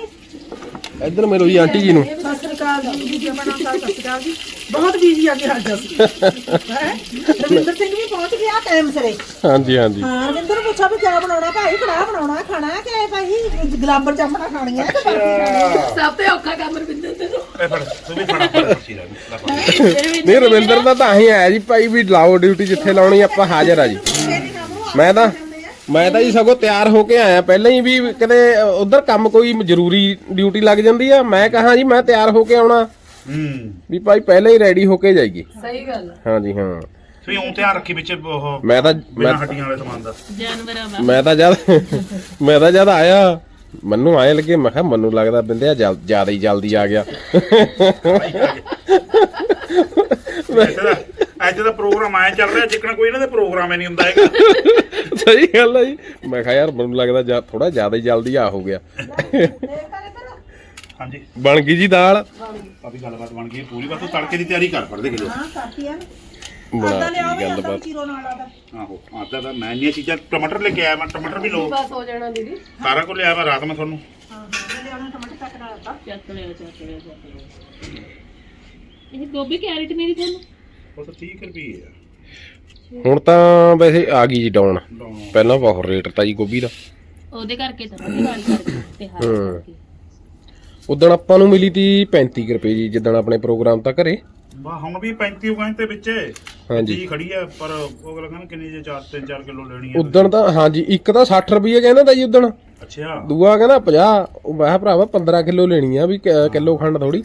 B: ਇੱਧਰ ਮਿਲੋ ਜੀ ਆਂਟੀ ਜੀ ਨੂੰ।
D: ਸਤਿ ਸ੍ਰੀ ਅਕਾਲ ਜੀ ਜੀ ਆਪਣਾ ਸਤਿ ਸ੍ਰੀ ਅਕਾਲ ਜੀ। ਬਹੁਤ ਬੀਜੀ ਆ ਗਿਆ ਅੱਜ ਅਸੀਂ ਹੈ? ਰਵਿੰਦਰ ਸਿੰਘ ਵੀ ਪਹੁੰਚ ਗਿਆ ਟਾਈਮ ਸਿਰੇ।
B: ਹਾਂਜੀ ਹਾਂਜੀ।
D: ਹਾਂ ਰਵਿੰਦਰ ਨੂੰ ਪੁੱਛਿਆ ਵੀ ਕਿਆ ਬਣਾਉਣਾ ਭਾਈ ਕੜਾਹ ਬਣਾਉਣਾ ਖਾਣਾ ਕਿ ਭਾਈ? ਗੁਲਾਬਰ ਕਿ ਬਰਫੀ ਖਾਣੀ ਆ?
F: ਸਭ ਤੋਂ ਔਖਾ ਕੰਮ ਰਵਿੰਦਰ ਦੇ ਨੂੰ
A: ਇਹ ਫੜ ਤੂੰ ਵੀ ਫੜਾ ਲੱਗੀ ਲੈ।
B: ਨਹੀਂ ਰਵਿੰਦਰ ਦਾ ਤਾਂ ਹੀ ਆਇਆ ਜੀ ਭਾਈ ਵੀ ਲਾਓ ਡਿਊਟੀ ਜਿੱਥੇ ਲਾਉਣੀ ਆਪਾਂ ਹਾਜ਼ਰ ਆ ਜੀ। ਮੈਂ ਤਾਂ ਮੈਂ ਤਾਂ ਜੀ ਸਗੋਂ ਤਿਆਰ ਹੋ ਕੇ ਆਇਆ। ਪਹਿਲਾਂ ਹੀ ਵੀ ਕਿਤੇ ਉਧਰ ਕੰਮ ਕੋਈ ਜ਼ਰੂਰੀ ਡਿਊਟੀ ਲੱਗ ਜਾਂਦੀ ਆ। ਮੈਂ ਕਹਾ ਜੀ ਮੈਂ ਤਿਆਰ ਹੋ ਕੇ ਆਉਣਾ।
A: ਹੂੰ।
B: ਵੀ ਭਾਈ ਪਹਿਲਾਂ ਹੀ ਰੈਡੀ ਹੋ ਕੇ ਜਾਈਏ।
F: ਸਹੀ ਗੱਲ ਆ।
B: ਹਾਂਜੀ ਹਾਂ।
A: ਤੁਸੀਂ ਉਹ ਧਿਆਨ ਰੱਖੀ ਵਿੱਚ ਉਹ
B: ਮੈਂ ਤਾਂ
A: ਬਿਨਾਂ ਹੱਡੀਆਂ ਵਾਲੇ ਸਮਾਨ ਦਾ।
E: ਜਾਨਵਰਾਂ ਵਾ
B: ਮੈਂ ਤਾਂ ਜਦ ਮੈਂ ਤਾਂ ਜਦ ਆਇਆ ਮੈਨੂੰ ਆਏ ਲੱਗੇ ਮੈਂ ਕਿਹਾ ਮੈਨੂੰ ਲੱਗਦਾ ਬਿੰਦਿਆ ਜ਼ਿਆਦਾ ਹੀ ਜਲਦੀ ਆ ਗਿਆ।
A: ਦਾ ਅੱਜ ਦਾ ਪ੍ਰੋਗਰਾਮ ਆਇਆ ਚੱਲ ਰਿਹਾ ਜਿੱਕਣਾ ਕੋਈ ਇਹਨਾਂ ਦੇ ਪ੍ਰੋਗਰਾਮ ਹੀ ਨਹੀਂ ਹੁੰਦਾ ਹੈਗਾ।
B: ਸਹੀ ਗੱਲ ਹੈ ਜੀ। ਮੈਂ ਕਿਹਾ ਯਾਰ ਮੈਨੂੰ ਲੱਗਦਾ ਥੋੜਾ ਜ਼ਿਆਦਾ ਹੀ ਜਲਦੀ ਆ ਹੋ ਗਿਆ।
A: ਹਾਂਜੀ।
B: ਬਣ ਗਈ ਜੀ ਦਾਲ।
A: ਕਾਫੀ ਗੱਲਬਾਤ ਬਣ ਗਈ ਪੂਰੀ। ਬਸ ਤੂੰ ਤੜਕੇ ਦੀ ਤਿਆਰੀ ਕਰ ਪੜਦੇ ਕਿਲੋ
D: ਹਾਂ ਕਾਫੀ ਆ।
B: ਬਣਾ
D: ਲਿਆਓ ਵੀ ਆਦਾ
B: ਗੱਲਬਾਤ।
D: ਚੀਰੋ ਨਾਲ ਆਦਾ।
A: ਆਹੋ ਆਦਾ ਤਾਂ ਮੈਂ ਇੰਨੀਆਂ ਚੀਜ਼ਾਂ ਟਮਾਟਰ ਲੈ ਕੇ ਆਇਆ ਮੈਂ ਟਮਾਟਰ ਵੀ ਲਓ।
F: ਬਸ ਹੋ ਜਾਣਾ ਦੀਦੀ।
A: ਸਾਰਾ ਕੁਝ ਲਿਆ ਮੈਂ ਰਾਤ ਮੈਂ ਤੁਹਾਨੂੰ।
D: ਹਾਂ ਹਾਂ ਲਿਆਉਣਾ ਟਮਾਟਰ ਕੱਟ ਨਾਲ ਆਦਾ।
E: ਚੱਕ ਲਿਆ ਚੱਕ ਲਿਆ ਚੱਕ ਲਿਆ। ਇਹ ਗੋਭੀ ਕੈਰਟ ਮੇਰੀ ਤੁਹਾਨੂੰ
A: ਉਹ ਤਾਂ 30 ਰੁਪਏ ਆ।
B: ਹੁਣ ਤਾਂ ਵੈਸੇ ਆ ਗਈ ਜੀ ਡਾਊਨ। ਪਹਿਲਾਂ ਬਹੁਤ ਰੇਟ ਤਾਂ ਜੀ ਗੋਭੀ ਦਾ।
E: ਉਹਦੇ ਕਰਕੇ ਤਾਂ ਦਿਵਾਲੀ ਕਰਕੇ ਤੇ ਹਾਰ। ਕਰਕੇ
B: ਉਦੋਂ ਆਪਾਂ ਨੂੰ ਮਿਲੀ ਤੀ 35 ਕੁ ਰੁਪਏ ਜੀ ਜਿੱਦਣ ਆਪਣੇ ਪ੍ਰੋਗਰਾਮ ਤਾਂ ਘਰੇ।
A: ਬਾ ਹੁਣ ਵੀ 35 ਉਗਾਂ ਤੇ ਵਿੱਚ।
B: ਹਾਂਜੀ।
A: ਜੀ ਖੜੀ ਆ ਪਰ ਉਹ ਅਗਲਾ ਕਹਿੰਦਾ ਕਿੰਨੀ ਜੇ 4 3 4 ਕਿਲੋ ਲੈਣੀ ਆ।
B: ਉਦੋਂ ਤਾਂ ਹਾਂਜੀ ਇੱਕ ਤਾਂ 60 ਰੁਪਏ ਕਹਿੰਦਾ ਤਾਂ ਜੀ ਉਦੋਂ
A: ਅੱਛਾ।
B: ਦੂਆ ਕਹਿੰਦਾ 50 ਉਹ ਮੈਂ ਕਿਹਾ ਭਰਾਵਾ 15 ਕਿਲੋ ਲੈਣੀ ਆ ਵੀ ਕਿਲੋ ਖੰਡ ਥੋੜੀ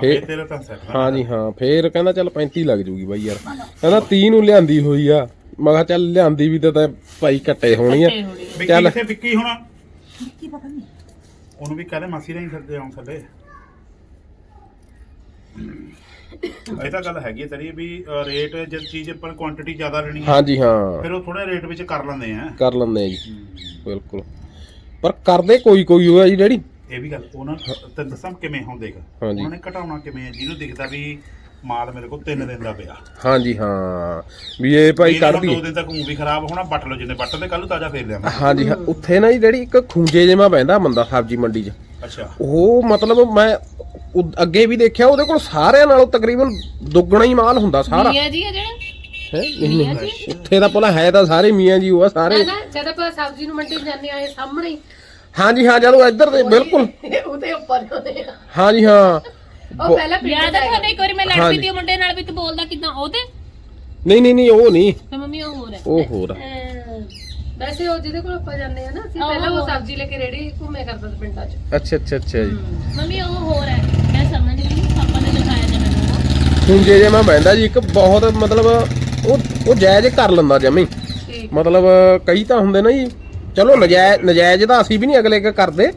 A: ਪਾਪੇ ਤੇਰਾ ਤਾਂ ਸੈੱਟ
B: ਹਾਂਜੀ ਹਾਂ ਫੇਰ ਕਹਿੰਦਾ ਚੱਲ 35 ਲੱਗ ਜੂਗੀ ਬਾਈ ਯਾਰ। ਕਹਿੰਦਾ 30 ਨੂੰ ਲਿਆਂਦੀ ਹੋਈ ਆ। ਮੈਂ ਕਿਹਾ ਚੱਲ ਲਿਆਂਦੀ ਵੀ ਤਾਂ ਤਾਂ ਭਾਈ ਕੱਟੇ ਹੋਣੀ ਆ।
A: ਵਿੱਕੀ
B: ਚੱਲ।
A: ਕਿੱਥੇ ਵਿੱਕੀ ਹੁਣ?
D: ਕੀ ਪਤਾ ਨਹੀਂ।
A: ਉਹਨੂੰ ਵੀ ਕਹਦੇ ਮਾਸੀ ਨਹੀਂ ਸਕਦੇ ਆਉਂ ਥੱਲੇ ਇਹ ਤਾਂ ਗੱਲ ਹੈਗੀ ਹੈ ਤੇਰੀ ਵੀ ਰੇਟ ਜਦ ਚੀਜ਼ ਆਪਾਂ ਕੁਆਂਟੀਟੀ ਜ਼ਿਆਦਾ ਲੈਣੀ ਹੈ
B: ਹਾਂਜੀ ਹਾਂ।
A: ਫਿਰ ਉਹ ਥੋੜਾ ਰੇਟ ਵਿੱਚ ਕਰ ਲੈਂਦੇ ਆ।
B: ਕਰ ਲੈਂਦੇ ਆ ਜੀ। ਬਿਲਕੁਲ। ਪਰ ਕਰਦੇ ਕੋਈ ਕੋਈ ਹੋਇਆ ਜੀ ਡੈਡੀ?
A: ਇਹ ਵੀ ਗੱਲ ਉਹਨਾਂ ਤੇ ਦੱਸਾਂ ਕਿਵੇਂ
B: ਹਾਂਜੀ।
A: ਉਹਨਾਂ ਨੇ ਘਟਾਉਣਾ ਕਿਵੇਂ ਹੈ? ਜਿਹਨੂੰ ਦਿਖਦਾ ਵੀ ਮਾਲ ਮੇਰੇ ਕੋਲ 3 ਦਿਨ ਦਾ ਪਿਆ।
B: ਹਾਂਜੀ ਹਾਂ। ਵੀ ਇਹ ਭਾਈ ਕੱਢ
A: ਦੋ।
B: ਦਈਏ
A: ਦਿਨ ਤੱਕ ਉਹ ਵੀ ਖਰਾਬ ਹੋਣਾ ਬੱਟ ਲਓ ਜਿੰਨੇ ਬੱਟ ਤੇ ਕੱਲ ਨੂੰ ਤਾਜ਼ਾ ਫੇਰ ਲਿਆਵਾਂ
B: ਹਾਂਜੀ ਹਾਂ। ਉੱਥੇ ਨਾ ਜੀ ਜਿਹੜੀ ਇੱਕ ਖੂੰਜੇ ਜਿਹਾ ਬੈਂਦਾ ਬੰਦਾ ਸਬਜ਼ੀ ਮੰਡੀ 'ਚ।
A: ਅੱਛਾ।
B: ਉਹ ਮਤਲਬ ਮੈਂ ਅੱਗੇ ਵੀ ਦੇਖਿਆ ਉਹਦੇ ਕੋਲ ਸਾਰਿਆਂ ਨਾਲੋਂ ਤਕਰੀਬਨ ਦੁੱਗਣਾ ਹੀ ਮਾਲ ਹੁੰਦਾ ਸਾਰਾ।
E: ਮੀਆਂ ਜੀ ਆ ਜਿਹੜਾ?
B: ਹੈ? ਨਹੀਂ ਨਹੀਂ ਉੱਥੇ ਤਾਂ ਭਲਾ ਹੈ ਤਾਂ ਸਾਰੇ ਮੀਆਂ ਜੀ ਉਹ ਆ ਸਾਰੇ।
F: ਨਾ ਜਦ ਆਪਾਂ ਸਬਜ਼ੀ ਨੂੰ ਮੰਡੀ ਜਾਂਦੇ ਆਏ ਸਾਹਮਣੇ ਹੀ,
B: ਹਾਂਜੀ ਹਾਂ ਜਦੋਂ ਇੱਧਰ ਦੇ ਬਿਲਕੁਲ।
F: ਉਹਦੇ ਉੱਪਰ ਆ।
B: ਹਾਂਜੀ ਹਾਂ।
F: ਉਹ ਪਹਿਲਾਂ ਪਿੰਡ
E: ਯਾਦ ਆ ਤੁਹਾਨੂੰ ਇੱਕ ਵਾਰੀ ਮੈਂ ਲੜ ਪਈ
B: ਹਾਂਜੀ।
E: ਤੀ ਉਹ ਮੁੰਡੇ ਨਾਲ ਵੀ ਤੂੰ ਬੋਲਦਾ ਕਿਦਾਂ ਉਹਦੇ
B: ਨਹੀਂ ਨਹੀਂ ਨਹੀਂ ਉਹ ਨਹੀਂ।
E: ਤੇ ਮੰਮੀ ਉਹ ਹੋਰ ਹੈ।
B: ਉਹ ਹੋਰ ਆ।
F: ਵੈਸੇ ਉਹ ਜਿਹਦੇ ਕੋਲ ਆਪਾਂ ਜਾਂਦੇ ਆ ਨਾ ਅਸੀਂ
E: ਆਹੋ,
F: ਪਹਿਲਾਂ ਉਹ। ਸਬਜ਼ੀ ਲੈ ਕੇ ਰੇੜੀ ਘੁੰਮੇ ਕਰਦਾ ਸੀ ਪਿੰਡਾਂ 'ਚ।
B: ਅੱਛਾ ਅੱਛਾ ਅੱਛਾ ਜੀ।
E: ਮੰਮੀ ਉਹ ਹੋਰ ਹੈ। ਮੈਂ ਸਮਝ ਨਹੀਂ ਪਾਪਾ ਨੇ ਦਿਖਾਇਆ ਤੇ ਮੈਨੂੰ। ਉਹ।
B: ਖੂੰਜੇ ਜੇ ਮੈਂ ਬੈਂਦਾ ਜੀ ਇੱਕ ਬਹੁਤ ਮਤਲਬ ਉਹ ਉਹ ਜਾਇਜ਼ ਕਰ ਲੈਂਦਾ ਜਮੀ।
F: ਠੀਕ।
B: ਮਤਲਬ ਕਈ ਤਾਂ ਹੁੰਦੇ ਨਾ ਜੀ ਚਲੋ ਨਜਾਇਜ਼ ਨਜਾਇਜ਼ ਤਾਂ ਅਸੀਂ ਵੀ ਨਹੀਂ ਅਗਲੇ ਕੇ ਕਰਦੇ।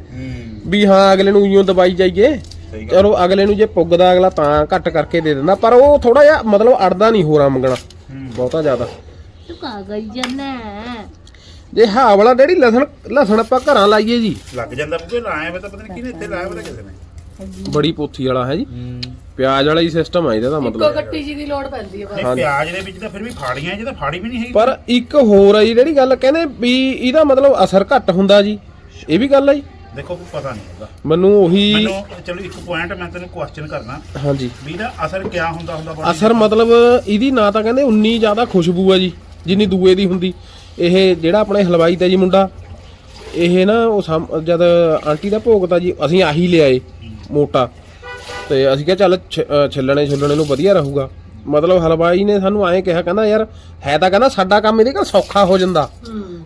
B: ਵੀ ਹਾਂ ਅਗਲੇ ਨੂੰ ਉਈਓ ਦਵਾਈ ਜਾਈਏ। ਚਲੋ ਅਗਲੇ ਨੂੰ ਜੇ ਪੁੱਗਦਾ ਅਗਲਾ ਤਾਂ ਘੱਟ ਕਰਕੇ ਦੇ ਦਿੰਦਾ ਪਰ ਉਹ ਥੋੜਾ ਜਿਹਾ ਮਤਲਬ ਅੜਦਾ ਨਹੀਂ ਹੋਰਾਂ ਮੰਗਣਾ। ਬਹੁਤਾ ਜ਼ਿਆਦਾ।
E: ਤੂੰ ਕਾ ਗਈ ਜੰਨਾ
B: ਜੇ ਹਾਂ ਵਾਲਾ ਡੈਡੀ ਲਸਣ ਲਸਣ ਆਪਾਂ ਘਰਾਂ ਲਾਈਏ ਜੀ।
A: ਲੱਗ ਜਾਂਦਾ ਬੁੱਗੇ ਲਾਇਆ ਵੇ ਤਾਂ ਪਤਾ ਨਹੀਂ ਕਿਹਨੇ ਇੱਥੇ ਲਾਇਆ ਵੇ ਕਿਸੇ ਨੇ
B: ਬੜੀ ਪੋਥੀ ਵਾਲਾ ਹੈ ਜੀ। ਪਿਆਜ਼ ਵਾਲਾ ਹੀ ਸਿਸਟਮ ਆ ਇਹਦਾ ਤਾਂ
F: ਇੱਕੋ
B: ਮਤਲਬ
F: ਗੱਟੀ ਜੀ ਦੀ ਲੋੜ ਪੈਂਦੀ ਹੈ ਬਸ।
A: ਨਹੀਂ ਪਿਆਜ਼ ਦੇ ਵਿੱਚ ਤਾਂ ਫਿਰ ਵੀ ਫਾੜੀਆਂ ਜਿਹਦਾ ਫਾੜੀ ਵੀ ਨਹੀਂ ਹੈਗੀ।
B: ਪਰ ਇੱਕ ਹੋਰ ਆ ਜੀ ਜਿਹੜੀ ਗੱਲ ਕਹਿੰਦੇ ਵੀ ਇਹਦਾ ਮਤਲਬ ਅਸਰ ਘੱਟ ਹੁੰਦਾ ਜੀ। ਇਹ ਵੀ ਗੱਲ ਆ ਜੀ।
A: ਦੇਖੋ ਕੋਈ ਪਤਾ ਨਹੀਂ ਹੁੰਦਾ।
B: ਮੈਨੂੰ ਉਹੀ
A: ਮੈਨੂੰ ਚਲੋ ਇੱਕ ਪੁਆਇੰਟ ਮੈਂ ਤੈਨੂੰ ਕੁਐਸਚਨ ਕਰਨਾ।
B: ਹਾਂਜੀ।
A: ਵੀ ਇਹਦਾ ਅਸਰ ਕਿਆ ਹੁੰਦਾ ਹੁੰਦਾ body
B: ਅਸਰ ਮਤਲਬ ਇਹਦੀ ਨਾ ਤਾਂ ਕਹਿੰਦੇ ਉਨੀ ਜ਼ਿਆਦਾ ਖੁਸ਼ਬੂ ਆ ਜੀ ਜਿੰਨੀ ਦੂਏ ਦੀ ਹੁੰਦੀ। ਇਹ ਜਿਹੜਾ ਆਪਣੇ ਹਲਵਾਈ ਤੇ ਜੀ ਮੁੰਡਾ ਇਹ ਨਾ ਉਹ ਜਦ ਆਂਟੀ ਦਾ ਭੋਗ ਤਾਂ ਜੀ ਅਸੀਂ ਆਹੀ ਲਿਆਏ। ਮੋਟਾ। ਤੇ ਅਸੀਂ ਕਿਹਾ ਚੱਲ ਛਿੱਲਣੇ ਛੁੱਲਣੇ ਨੂੰ ਵਧੀਆ ਰਹੂਗਾ। ਮਤਲਬ ਹਲਵਾਈ ਨੇ ਸਾਨੂੰ ਐਂ ਕਿਹਾ ਕਹਿੰਦਾ ਯਾਰ ਹੈ ਤਾਂ ਕਹਿੰਦਾ ਸਾਡਾ ਕੰਮ ਇਹਦੇ ਨਾਲ ਸੌਖਾ ਹੋ ਜਾਂਦਾ।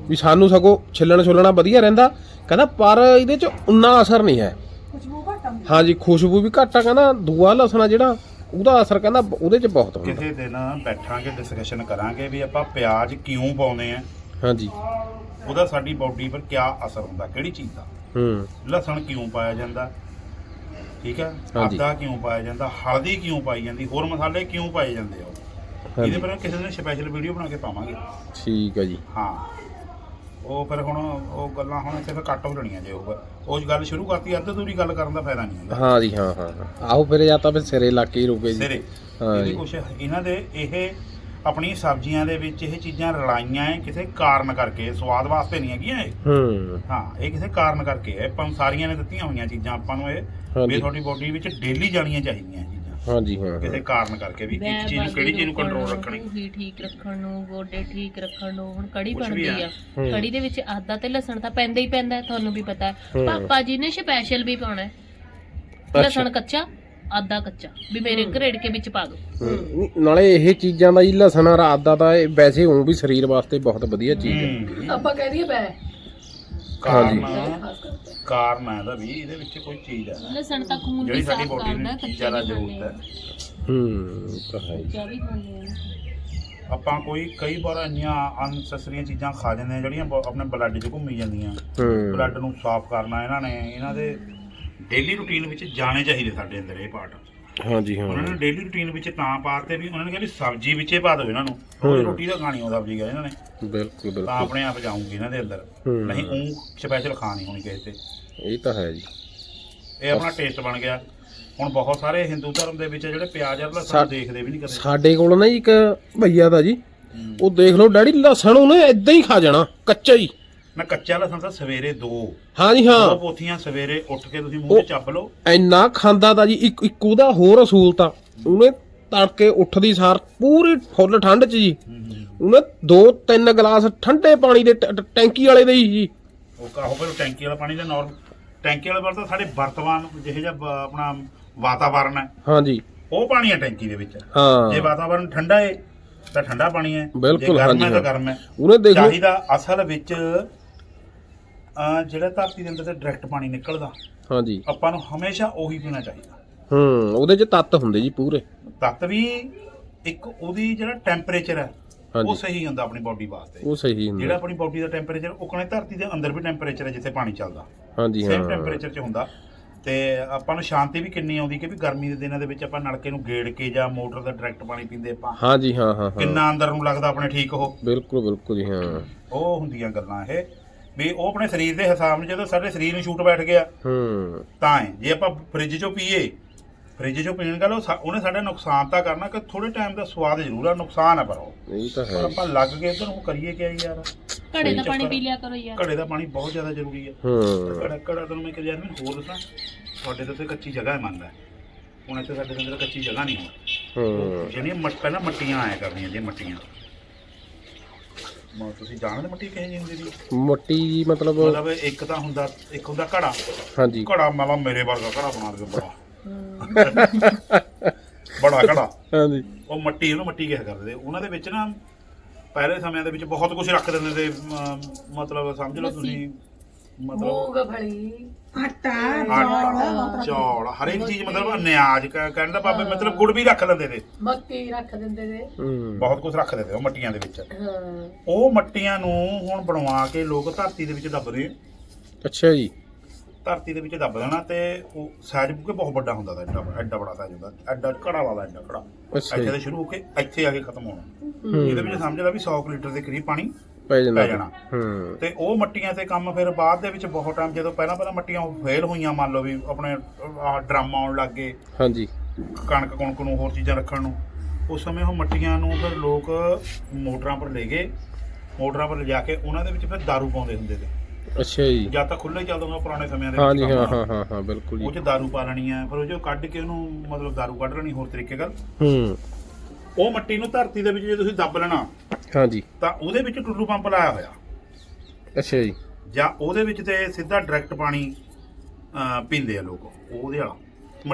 B: ਵੀ ਸਾਨੂੰ ਸਗੋਂ ਛਿੱਲਣ ਛੁੱਲਣਾ ਵਧੀਆ ਰਹਿੰਦਾ। ਕਹਿੰਦਾ ਪਰ ਇਹਦੇ ਚ ਉਨਾ ਅਸਰ ਨਹੀਂ ਹੈ।
D: ਖੁਸ਼ਬੂ ਘੱਟ ਆਉਂਦੀ
B: ਹਾਂਜੀ ਖੁਸ਼ਬੂ ਵੀ ਘੱਟ ਆ ਕਹਿੰਦਾ ਦੂਆ ਲਸਣਾ ਜਿਹੜਾ ਉਹਦਾ ਅਸਰ ਕਹਿੰਦਾ ਉਹਦੇ ਚ ਬਹੁਤ ਹੁੰਦਾ।
A: ਕਿਸੇ ਦਿਨ ਬੈਠਾਂਗੇ ਡਿਸਕਸ਼ਨ ਕਰਾਂਗੇ ਵੀ ਆਪਾਂ ਪਿਆਜ਼ ਕਿਉਂ ਪਾਉਂਦੇ ਆ।
B: ਹਾਂਜੀ।
A: ਉਹਦਾ ਸਾਡੀ ਬਾਡੀ ਪਰ ਕਿਆ ਅਸਰ ਹੁੰਦਾ ਕਿਹੜੀ ਚੀਜ਼ ਦਾ।
B: ਹੂੰ।
A: ਲਸਣ ਕਿਉਂ ਪਾਇਆ ਜਾਂਦਾ? ਠੀਕ ਹੈ
B: ਹਾਂਜੀ।
A: ਆਦਾ ਕਿਉਂ ਪਾਇਆ ਜਾਂਦਾ? ਹਲਦੀ ਕਿਉਂ ਪਾਈ ਜਾਂਦੀ? ਹੋਰ ਮਸਾਲੇ ਕਿਉਂ ਪਾਏ ਜਾਂਦੇ ਆ ਉਹ? ਇਹਦੇ ਪਰ ਕਿਸੇ ਦਿਨ ਸਪੈਸ਼ਲ ਵੀਡੀਓ ਬਣਾ ਕੇ ਪਾਵਾਂਗੇ।
B: ਠੀਕ ਹੈ ਜੀ।
A: ਹਾਂ। ਉਹ ਫਿਰ ਹੁਣ ਉਹ ਗੱਲਾਂ ਹੁਣ ਇੱਥੇ ਫਿਰ ਕੱਟ ਹੋ ਜਾਣੀਆਂ ਜੇ ਉਹ। ਉਹ ਗੱਲ ਸ਼ੁਰੂ ਕਰਤੀ ਅੱਧ ਦੂਰੀ ਗੱਲ ਕਰਨ ਦਾ ਫਾਇਦਾ ਨਹੀਂ ਹੁੰਦਾ
B: ਹਾਂ ਜੀ ਹਾਂ ਹਾਂ ਹਾਂ। ਆਓ ਫਿਰ ਜਾਂ ਤਾਂ ਫਿਰ ਸਿਰੇ ਲਾ ਕੇ ਹੀ ਰੁਕੇ ਜੀ।
A: ਸਿਰੇ।
B: ਹਾਂ
A: ਇਹਦੀ
B: ਜੀ।
A: ਕੁਛ ਇਹਨਾਂ ਦੇ ਇਹ ਆਪਣੀ ਸਬਜ਼ੀਆਂ ਦੇ ਵਿੱਚ ਇਹ ਚੀਜ਼ਾਂ ਰਲਾਈਆਂ ਹੈ ਕਿਸੇ ਕਾਰਨ ਕਰਕੇ ਸਵਾਦ ਵਾਸਤੇ ਨਹੀਂ ਹੈਗੀਆਂ ਇਹ।
B: ਹੂੰ।
A: ਹਾਂ ਇਹ ਕਿਸੇ ਕਾਰਨ ਕਰਕੇ ਹੈ। ਆਪਾਂ ਨੂੰ ਸਾਰੀਆਂ ਨੇ ਦਿੱਤੀਆਂ ਹੋਈਆਂ ਚੀਜ਼ਾਂ ਆਪਾਂ ਨੂੰ ਇਹ। ਵੀ ਤੁਹਾਡੀ ਬੋਡੀ ਵਿੱਚ ਡੇਲੀ ਜਾਣੀਆਂ ਚਾਹੀਦੀਆਂ ਚੀਜ਼ਾਂ।
B: ਹਾਂਜੀ ਹਾਂ
A: ਕਿਸੇ ਕਾਰਨ ਕਰਕੇ ਵੀ ਇੱਕ ਚੀਜ਼ ਨੂੰ ਕਿਹੜੀ ਚੀਜ਼ ਨੂੰ ਕੰਟਰੋਲ ਰੱਖਣੀ।
E: ਹੀ ਠੀਕ ਰੱਖਣ ਨੂੰ ਗੋਡੇ ਠੀਕ ਰੱਖਣ ਨੂੰ ਹੁਣ ਕੜੀ ਬਣਦੀ
A: ਆ।
E: ਕੜੀ ਦੇ ਵਿੱਚ ਆਦਾ ਤੇ ਲਸਣ ਤਾਂ ਪੈਂਦਾ ਹੀ ਪੈਂਦਾ ਤੁਹਾਨੂੰ ਵੀ ਪਤਾ। ਪਾਪਾ ਜੀ ਨੇ ਸਪੈਸ਼ਲ ਵੀ ਪਾਉਣਾ ਹੈ। ਲਸਣ ਕੱਚਾ ਆਦਾ ਕੱਚਾ ਵੀ ਮੇਰੇ ਘਰੇੜ ਕੇ ਵਿੱਚ ਪਾ
B: ਹੂੰ। ਨਾਲੇ ਇਹ ਚੀਜ਼ਾਂ ਦਾ ਹੀ ਲਸਣ ਔਰ ਆਦਾ ਦਾ ਇਹ ਵੈਸੇ ਉਹ ਵੀ ਸਰੀਰ ਵਾਸਤੇ ਬਹੁਤ ਵਧੀਆ ਚੀਜ਼ ਹੈ।
A: ਹੂੰ।
F: ਆਪਾਂ ਕਹਿ ਦਈਏ ਬੈ।
A: ਕਾਰਨ ਕਾਰਨ ਹੈ ਇਹਦਾ ਵੀ ਇਹਦੇ ਵਿੱਚ ਕੋਈ ਚੀਜ਼ ਹੈ।
E: ਲਸਣ ਤਾਂ ਖੂਨ
A: ਜਿਹੜੀ
E: ਵੀ
A: ਸਾਡੀ
E: ਸਾਫ਼
A: ਬੋਡੀ
E: ਕਰਦਾ
A: ਨੂੰ
E: ਕੱਚਾ
A: ਜ਼ਿਆਦਾ
E: ਵੀ
A: ਜ਼ਰੂਰਤ
E: ਖਾਂਦੇ
A: ਹੈ
B: ਹੂੰ ਤਾਂ ਹੈ ਜੀ।
E: ਕੱਚਾ ਵੀ ਖਾਂਦੇ ਆ।
A: ਆਪਾਂ ਕੋਈ ਕਈ ਵਾਰ ਇੰਨੀਆਂ ਅਨਸੈਸਰੀਆਂ ਚੀਜ਼ਾਂ ਖਾ ਜਾਂਦੇ ਆ ਜਿਹੜੀਆਂ ਬ- ਆਪਣੇ ਬਲੱਡ 'ਚ ਘੁੰਮੀ ਜਾਂਦੀਆਂ।
B: ਹੂੰ।
A: ਬਲੱਡ ਨੂੰ ਸਾਫ਼ ਕਰਨਾ ਇਹਨਾਂ ਨੇ ਇਹਨਾਂ ਦੇ ਡੇਲੀ ਰੂਟੀਨ ਵਿੱਚ ਜਾਣੇ ਚਾਹੀਦੇ ਸਾਡੇ ਅੰਦਰ ਇਹ ਪਾਰਟ
B: ਹਾਂਜੀ ਹਾਂ।
A: ਉਹਨਾਂ ਨੇ ਡੇਲੀ ਰੂਟੀਨ ਵਿੱਚ ਤਾਂ ਪਾਤੇ ਵੀ ਉਹਨਾਂ ਨੇ ਕਿਹਾ ਵੀ ਸਬਜ਼ੀ ਵਿੱਚੇ ਪਾ ਦਿਓ ਇਹਨਾਂ ਨੂੰ। ਰੋਟੀ ਦਾ ਖਾਣੀ ਉਹ ਸਬਜ਼ੀ ਇਹਨਾਂ ਨੇ।
B: ਬਿਲਕੁਲ
A: ਤਾਂ
B: ਬਿਲਕੁਲ
A: ਆਪਣੇ ਆਪ ਜਾਊਂਗੀ ਇਹਨਾਂ ਦੇ ਅੰਦਰ। ਨਹੀਂ ਉਹ ਸਪੈਸ਼ਲ ਖਾਣੀ ਹੋਣੀ ਕਿਸੇ ਤੇ।
B: ਇਹ ਤਾਂ ਹੈ ਜੀ।
A: ਇਹ ਆਪਣਾ ਟੇਸਟ ਬਣ ਗਿਆ। ਹੁਣ ਬਹੁਤ ਸਾਰੇ ਹਿੰਦੂ ਧਰਮ ਦੇ ਵਿੱਚ ਜਿਹੜੇ ਪਿਆਜ਼ ਔਰ ਲਸਣ ਦੇਖਦੇ ਵੀ ਨਹੀਂ ਕਦੇ।
B: ਸਾਡੇ ਕੋਲ ਨਾ ਜੀ ਇੱਕ ਭਈਆ ਦਾ ਜੀ। ਉਹ ਦੇਖ ਲਓ ਡੈਡੀ ਲਸਣ ਉਹਨੇ ਇਦਾਂ ਹੀ ਖਾ ਜਾਣਾ ਕੱਚਾ ਹੀ।
A: ਨਾ ਕੱਚਾ ਲਸਣ ਤਾਂ ਸਵੇਰੇ ਦੋ।
B: ਹਾਂਜੀ
A: ਦੋ
B: ਹਾਂ।
A: ਪੋਥੀਆਂ ਸਵੇਰੇ ਉੱਠ ਕੇ ਤੁਸੀਂ ਮੂੰਹ 'ਚ ਚੱਬ ਲਓ।
B: ਇੰਨਾ ਖਾਂਦਾ ਦਾ ਜੀ ਇੱਕ ਇੱਕ ਉਹਦਾ ਹੋਰ ਅਸੂਲ ਤਾਂ। ਉਹਨੇ ਤੜਕੇ ਉੱਠਦੀ ਸਾਰ ਪੂਰੀ ਫੁੱਲ ਠੰਡ 'ਚ ਜੀ। ਉਹਨੇ ਦੋ ਤਿੰਨ ਗਲਾਸ ਠੰਡੇ ਪਾਣੀ ਦੇ ਟੈਂਕੀ ਵਾਲੇ ਦੇ ਜੀ।
A: ਉਹ ਕਾਹੋ ਫਿਰ ਟੈਂਕੀ ਵਾਲਾ ਪਾਣੀ ਦਾ ਨਾਰਮਲ ਟੈਂਕੀ ਵਾਲਾ ਪਾਣੀ ਤਾਂ ਸਾਡੇ ਵਰਤਮਾਨ ਜਿਹੇ ਜਿਹਾ ਆਪਣਾ ਵਾਤਾਵਰਨ ਹੈ।
B: ਹਾਂਜੀ
A: ਉਹ ਪਾਣੀ ਹੈ ਟੈਂਕੀ ਦੇ ਵਿੱਚ। ਜੇ
B: ਹਾਂ
A: ਵਾਤਾਵਰਨ ਠੰਡਾ ਹੈ ਤਾਂ ਠੰਡਾ ਪਾਣੀ ਹੈ।
B: ਬਿਲਕੁਲ,
A: ਜੇ ਗਰਮ ਹੈ ਤਾਂ। ਗਰਮ ਹੈ।
B: ਉਹਨੇ ਦੇਖ
A: ਚਾਹੀਦਾ ਅਸਲ ਵਿੱਚ ਅਹ, ਜਿਹੜਾ ਧਰਤੀ ਦੇ ਅੰਦਰ ਤੇ ਡਾਇਰੈਕਟ ਪਾਣੀ ਨਿਕਲਦਾ
B: ਹਾਂਜੀ।
A: ਆਪਾਂ ਨੂੰ ਹਮੇਸ਼ਾ ਉਹੀ ਪੀਣਾ ਚਾਹੀਦਾ।
B: ਹੂੰ ਉਹਦੇ 'ਚ ਤੱਤ ਹੁੰਦੇ ਜੀ ਪੂਰੇ।
A: ਤੱਤ ਵੀ ਇੱਕ ਉਹਦੀ ਜਿਹੜਾ ਟੈਂਪਰੇਚਰ ਹੈ ਉਹ
B: ਹਾਂਜੀ।
A: ਸਹੀ ਹੁੰਦਾ ਆਪਣੀ ਬਾਡੀ ਵਾਸਤੇ।
B: ਉਹ ਸਹੀ
A: ਜਿਹੜਾ
B: ਹੁੰਦਾ
A: ਆਪਣੀ ਬਾਡੀ ਦਾ ਟੈਂਪਰੇਚਰ ਉਹ ਕਨੇ ਧਰਤੀ ਦੇ ਅੰਦਰ ਵੀ ਟੈਂਪਰੇਚਰ ਹੈ ਜਿੱਥੇ ਪਾਣੀ ਚੱਲਦਾ।
B: ਹਾਂਜੀ
A: ਸੇਮ
B: ਹਾਂ।
A: ਟੈਂਪਰੇਚਰ 'ਚ ਹੁੰਦਾ। ਤੇ ਆਪਾਂ ਨੂੰ ਸ਼ਾਂਤੀ ਵੀ ਕਿੰਨੀ ਆਉਂਦੀ ਕਿ ਵੀ ਗਰਮੀ ਦੇ ਦਿਨਾਂ ਦੇ ਵਿੱਚ ਆਪਾਂ ਨਲਕੇ ਨੂੰ ਗੇੜ ਕੇ ਜਾਂ ਮੋਟਰ ਦਾ ਡਾਇਰੈਕਟ ਪਾਣੀ ਪੀਂਦੇ ਆਪਾਂ।
B: ਹਾਂਜੀ ਹਾਂ ਹਾਂ ਹਾਂ।
A: ਕਿੰਨਾ ਅੰਦਰ ਨੂੰ ਲੱਗਦਾ ਆਪਣੇ ਠੀਕ ਉਹ।
B: ਬਿਲਕੁਲ ਬਿਲਕੁਲ ਜੀ ਹਾਂ।
A: ਉਹ ਹੁੰਦੀਆਂ ਗੱਲਾਂ ਇਹ। ਵੀ ਉਹ ਆਪਣੇ ਸਰੀਰ ਦੇ ਹਿਸਾਬ ਨਾਲ ਜਦੋਂ ਸਾਡੇ ਸਰੀਰ ਨੂੰ ਛੂਟ ਬੈਠ ਗਿਆ
B: ਹੂੰ।
A: ਤਾਂ ਹੈ। ਜੇ ਆਪਾਂ ਫ੍ਰਿਜ 'ਚੋਂ ਪੀਏ ਫ੍ਰਿਜ 'ਚੋਂ ਪੀਣ ਗੱਲ ਉਹਨੇ ਸਾਡਾ ਨੁਕਸਾਨ ਤਾਂ ਕਰਨਾ ਕਿ ਥੋੜੇ ਟਾਈਮ ਦਾ ਸਵਾਦ ਜ਼ਰੂਰ ਆ ਨੁਕਸਾਨ ਆ ਪਰ ਉਹ।
B: ਇਹ ਤਾਂ ਹੈ
A: ਆਪਾਂ ਲੱਗ ਕੇ ਇਧਰ ਨੂੰ ਕਰੀਏ ਕਿਆ ਯਾਰ।
E: ਘੜੇ ਦਾ ਪਾਣੀ। ਪੀ ਲਿਆ ਕਰੋ ਯਾਰ।
A: ਘੜੇ ਦਾ ਪਾਣੀ ਬਹੁਤ ਜ਼ਿਆਦਾ ਜ਼ਰੂਰੀ ਹੈ
B: ਹੂੰ।
A: ਘੜਾ ਘੜਾ ਤੁਹਾਨੂੰ ਮੈਂ ਇੱਕ ਯਾਰ ਮੈਂ ਹੋਰ ਦੱਸਾਂ। ਤੁਹਾਡੇ ਤੇ ਕੱਚੀ ਜਗ੍ਹਾ ਹੈ ਮੰਨਦਾ ਹੁਣ ਇੱਥੇ ਸਾਡੇ ਅੰਦਰ ਕੱਚੀ ਜਗ੍ਹਾ ਨਹੀਂ ਹੁਣ।
B: ਹੂੰ।
A: ਜਿਹੜੀਆਂ ਮੱਟ ਪਹਿਲਾਂ ਮੱਟੀਆਂ ਆਇਆ ਕਰਦੀਆਂ ਜੇ ਮੱਟੀਆਂ। ਮਾ ਤੁਸੀਂ ਜਾਣਦੇ ਮੱਟੀ ਕਿਹੋ ਜਿਹੀ ਹੁੰਦੀ ਸੀ?
B: ਮੱਟੀ ਜੀ ਮਤਲਬ
A: ਮਤਲਬ ਇੱਕ ਤਾਂ ਹੁੰਦਾ ਇੱਕ ਹੁੰਦਾ ਘੜਾ।
B: ਹਾਂਜੀ।
A: ਘੜਾ ਮਤਲਬ ਮੇਰੇ ਵਰਗਾ ਘੜਾ ਬਣਾ ਦੇ ਬੜਾ। ਬੜਾ ਘੜਾ।
B: ਹਾਂਜੀ।
A: ਉਹ ਮੱਟੀ ਉਹਨੂੰ ਮੱਟੀ ਕਿਹਾ ਕਰਦੇ। ਤੇ ਉਹਨਾਂ ਦੇ ਵਿੱਚ ਨਾ ਪਹਿਲੇ ਸਮਿਆਂ ਦੇ ਵਿੱਚ ਬਹੁਤ ਕੁਝ ਰੱਖ ਦਿੰਦੇ ਤੇ ਅਮ, ਮਤਲਬ ਸਮਝ ਲਓ ਤੁਸੀਂ। ਮਤਲਬ
F: ਮੂੰਗਫਲੀ
D: ਆਟਾ
A: ਆਟਾ ਚੌਲ। ਹਰੇਕ ਚੀਜ਼ ਮਤਲਬ ਅਨਿਆਜ ਕ- ਕਹਿਣ ਦਾ ਭਾਵੇਂ ਮਤਲਬ ਗੁੜ ਵੀ ਰੱਖ ਲੈਂਦੇ ਤੇ
F: ਮੱਕੀ ਰੱਖ ਦਿੰਦੇ ਨੇ।
B: ਹੂੰ।
A: ਬਹੁਤ ਕੁਝ ਰੱਖ ਦਿੰਦੇ ਉਹ ਮੱਟੀਆਂ ਦੇ ਵਿੱਚ।
F: ਹਾਂ।
A: ਉਹ ਮੱਟੀਆਂ ਨੂੰ ਹੁਣ ਬਣਵਾ ਕੇ ਲੋਕ ਧਰਤੀ ਦੇ ਵਿੱਚ ਦੱਬਦੇ ਆ।
B: ਅੱਛਾ ਜੀ।
A: ਧਰਤੀ ਦੇ ਵਿੱਚ ਦੱਬ ਦੇਣਾ ਤੇ ਉਹ ਸਾਈਜ਼ ਬੁੱਕੇ ਬਹੁਤ ਵੱਡਾ ਹੁੰਦਾ ਤਾ ਐਡਾ ਐਡਾ ਬੜਾ ਸਾਈਜ਼ ਹੁੰਦਾ। ਐਡਾ ਘੜਾ ਵਾਲਾ ਐਡਾ ਘੜਾ।
B: ਅੱਛਾ
A: ਇੱਥੇ
B: ਜੀ
A: ਤੋਂ ਸ਼ੁਰੂ ਹੋ ਕੇ ਇੱਥੇ ਆ ਕੇ ਖਤਮ ਹੋਣਾ।
B: ਹੂੰ।
A: ਇਹਦੇ ਵਿੱਚ ਸਮਝ ਲਾ ਵੀ 100 ਕੁ ਲੀਟਰ ਦੇ ਕਰੀਬ ਪਾਣੀ
B: ਪੈ ਜਾਂਦਾ
A: ਜਾਣਾ।
B: ਹੂੰ।
A: ਤੇ ਉਹ ਮੱਟੀਆਂ ਤੇ ਕੰਮ ਫਿਰ ਬਾਅਦ ਦੇ ਵਿੱਚ ਬਹੁਤ ਟਾਈਮ ਜਦੋਂ ਪਹਿਲਾਂ ਪਹਿਲਾਂ ਮੱਟੀਆਂ ਫੇਲ ਹੋਈਆਂ ਮੰਨ ਲਓ ਵੀ ਆਪਣੇ ਆਹ ਡਰਮ ਆਉਣ ਲੱਗ ਗਏ।
B: ਹਾਂਜੀ।
A: ਕਣਕ ਕੁਣਕ ਨੂੰ ਹੋਰ ਚੀਜ਼ਾਂ ਰੱਖਣ ਨੂੰ। ਉਸ ਸਮੇਂ ਉਹ ਮੱਟੀਆਂ ਨੂੰ ਫਿਰ ਲੋਕ ਮੋਟਰਾਂ ਪਰ ਲੈ ਗਏ। ਮੋਟਰਾਂ ਪਰ ਲਿਜਾ ਕੇ ਉਹਨਾਂ ਦੇ ਵਿੱਚ ਫਿਰ ਦਾਰੂ ਪਾਉਂਦੇ ਹੁੰਦੇ ਤੇ
B: ਅੱਛਾ ਜੀ।
A: ਜਦ ਤੱਕ ਖੁੱਲੇ ਚੱਲਦਾ ਹੁੰਦਾ ਪੁਰਾਣੇ ਸਮਿਆਂ ਦੇ
B: ਹਾਂਜੀ ਹਾਂ। ਹਾਂ ਹਾਂ ਹਾਂ ਬਿਲਕੁਲ
A: ਉਹ
B: ਜੀ
A: ਚ ਦਾਰੂ ਪਾ ਲੈਣੀ ਆ। ਫਿਰ ਉਹ ਜੋ ਕੱਢ ਕੇ ਉਹਨੂੰ ਮਤਲਬ ਦਾਰੂ ਕੱਢ ਲੈਣੀ ਹੋਰ ਤਰੀਕੇ ਨਾਲ।
B: ਹੂੰ।
A: ਉਹ ਮੱਟੀ ਨੂੰ ਧਰਤੀ ਦੇ ਵਿੱਚ ਜੇ ਤੁਸੀਂ ਦੱਬ ਲੈਣਾ
B: ਹਾਂਜੀ।
A: ਤਾਂ ਉਹਦੇ ਵਿੱਚ ਟੁੱਲੂ ਪੰਪ ਲਾਇਆ ਹੋਇਆ।
B: ਅੱਛਾ ਜੀ।
A: ਜਾਂ ਉਹਦੇ ਵਿੱਚ ਤੇ ਸਿੱਧਾ ਡਾਇਰੈਕਟ ਪਾਣੀ ਅਹ, ਪੀਂਦੇ ਆ ਲੋਕ ਉਹਦੇ ਵਾਲਾ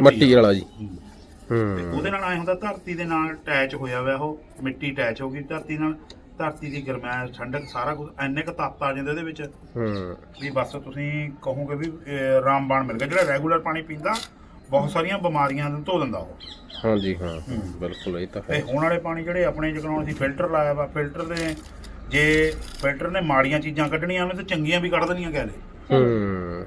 B: ਮੱਟੀ ਵਾਲਾ। ਜੀ।
A: ਹੂੰ। ਤੇ
B: ਹੂੰ।
A: ਉਹਦੇ ਨਾਲ ਐ ਹੁੰਦਾ ਧਰਤੀ ਦੇ ਨਾਲ ਅਟੈਚ ਹੋਇਆ ਹੋਇਆ ਉਹ ਮਿੱਟੀ ਅਟੈਚ ਹੋ ਗਈ ਧਰਤੀ ਨਾਲ। ਧਰਤੀ ਦੀ ਗਰਮੈਸ਼ ਠੰਡਕ ਸਾਰਾ ਕੁਝ ਐਨੇ ਕੁ ਤੱਤ ਆ ਜਾਂਦੇ ਉਹਦੇ ਵਿੱਚ।
B: ਹੂੰ।
A: ਵੀ ਬਸ ਤੁਸੀਂ ਕਹੋਗੇ ਵੀ ਅਹ, ਰਾਮਬਾਣ ਮਿਲ ਗਿਆ ਜਿਹੜਾ ਰੈਗੂਲਰ ਪਾਣੀ ਪੀਂਦਾ ਬਹੁਤ ਸਾਰੀਆਂ ਬਿਮਾਰੀਆਂ ਨੂੰ ਧੋ ਦਿੰਦਾ ਉਹ।
B: ਹਾਂਜੀ ਹਾਂ। ਬਿਲਕੁਲ ਇਹ ਤਾਂ
A: ਤੇ
B: ਹੈ
A: ਹੁਣ ਵਾਲੇ ਪਾਣੀ ਜਿਹੜੇ ਆਪਣੇ ਜਗਣਾਉਣ ਸੀ ਫਿਲਟਰ ਲਾਇਆ ਵਾ ਫਿਲਟਰ ਦੇ ਜੇ ਫਿਲਟਰ ਨੇ ਮਾੜੀਆਂ ਚੀਜ਼ਾਂ ਕੱਢਣੀਆਂ ਉਹਨੇ ਤੇ ਚੰਗੀਆਂ ਵੀ ਕੱਢ ਦੇਣੀਆਂ ਕਹਿ ਲੈ
B: ਹੂੰ।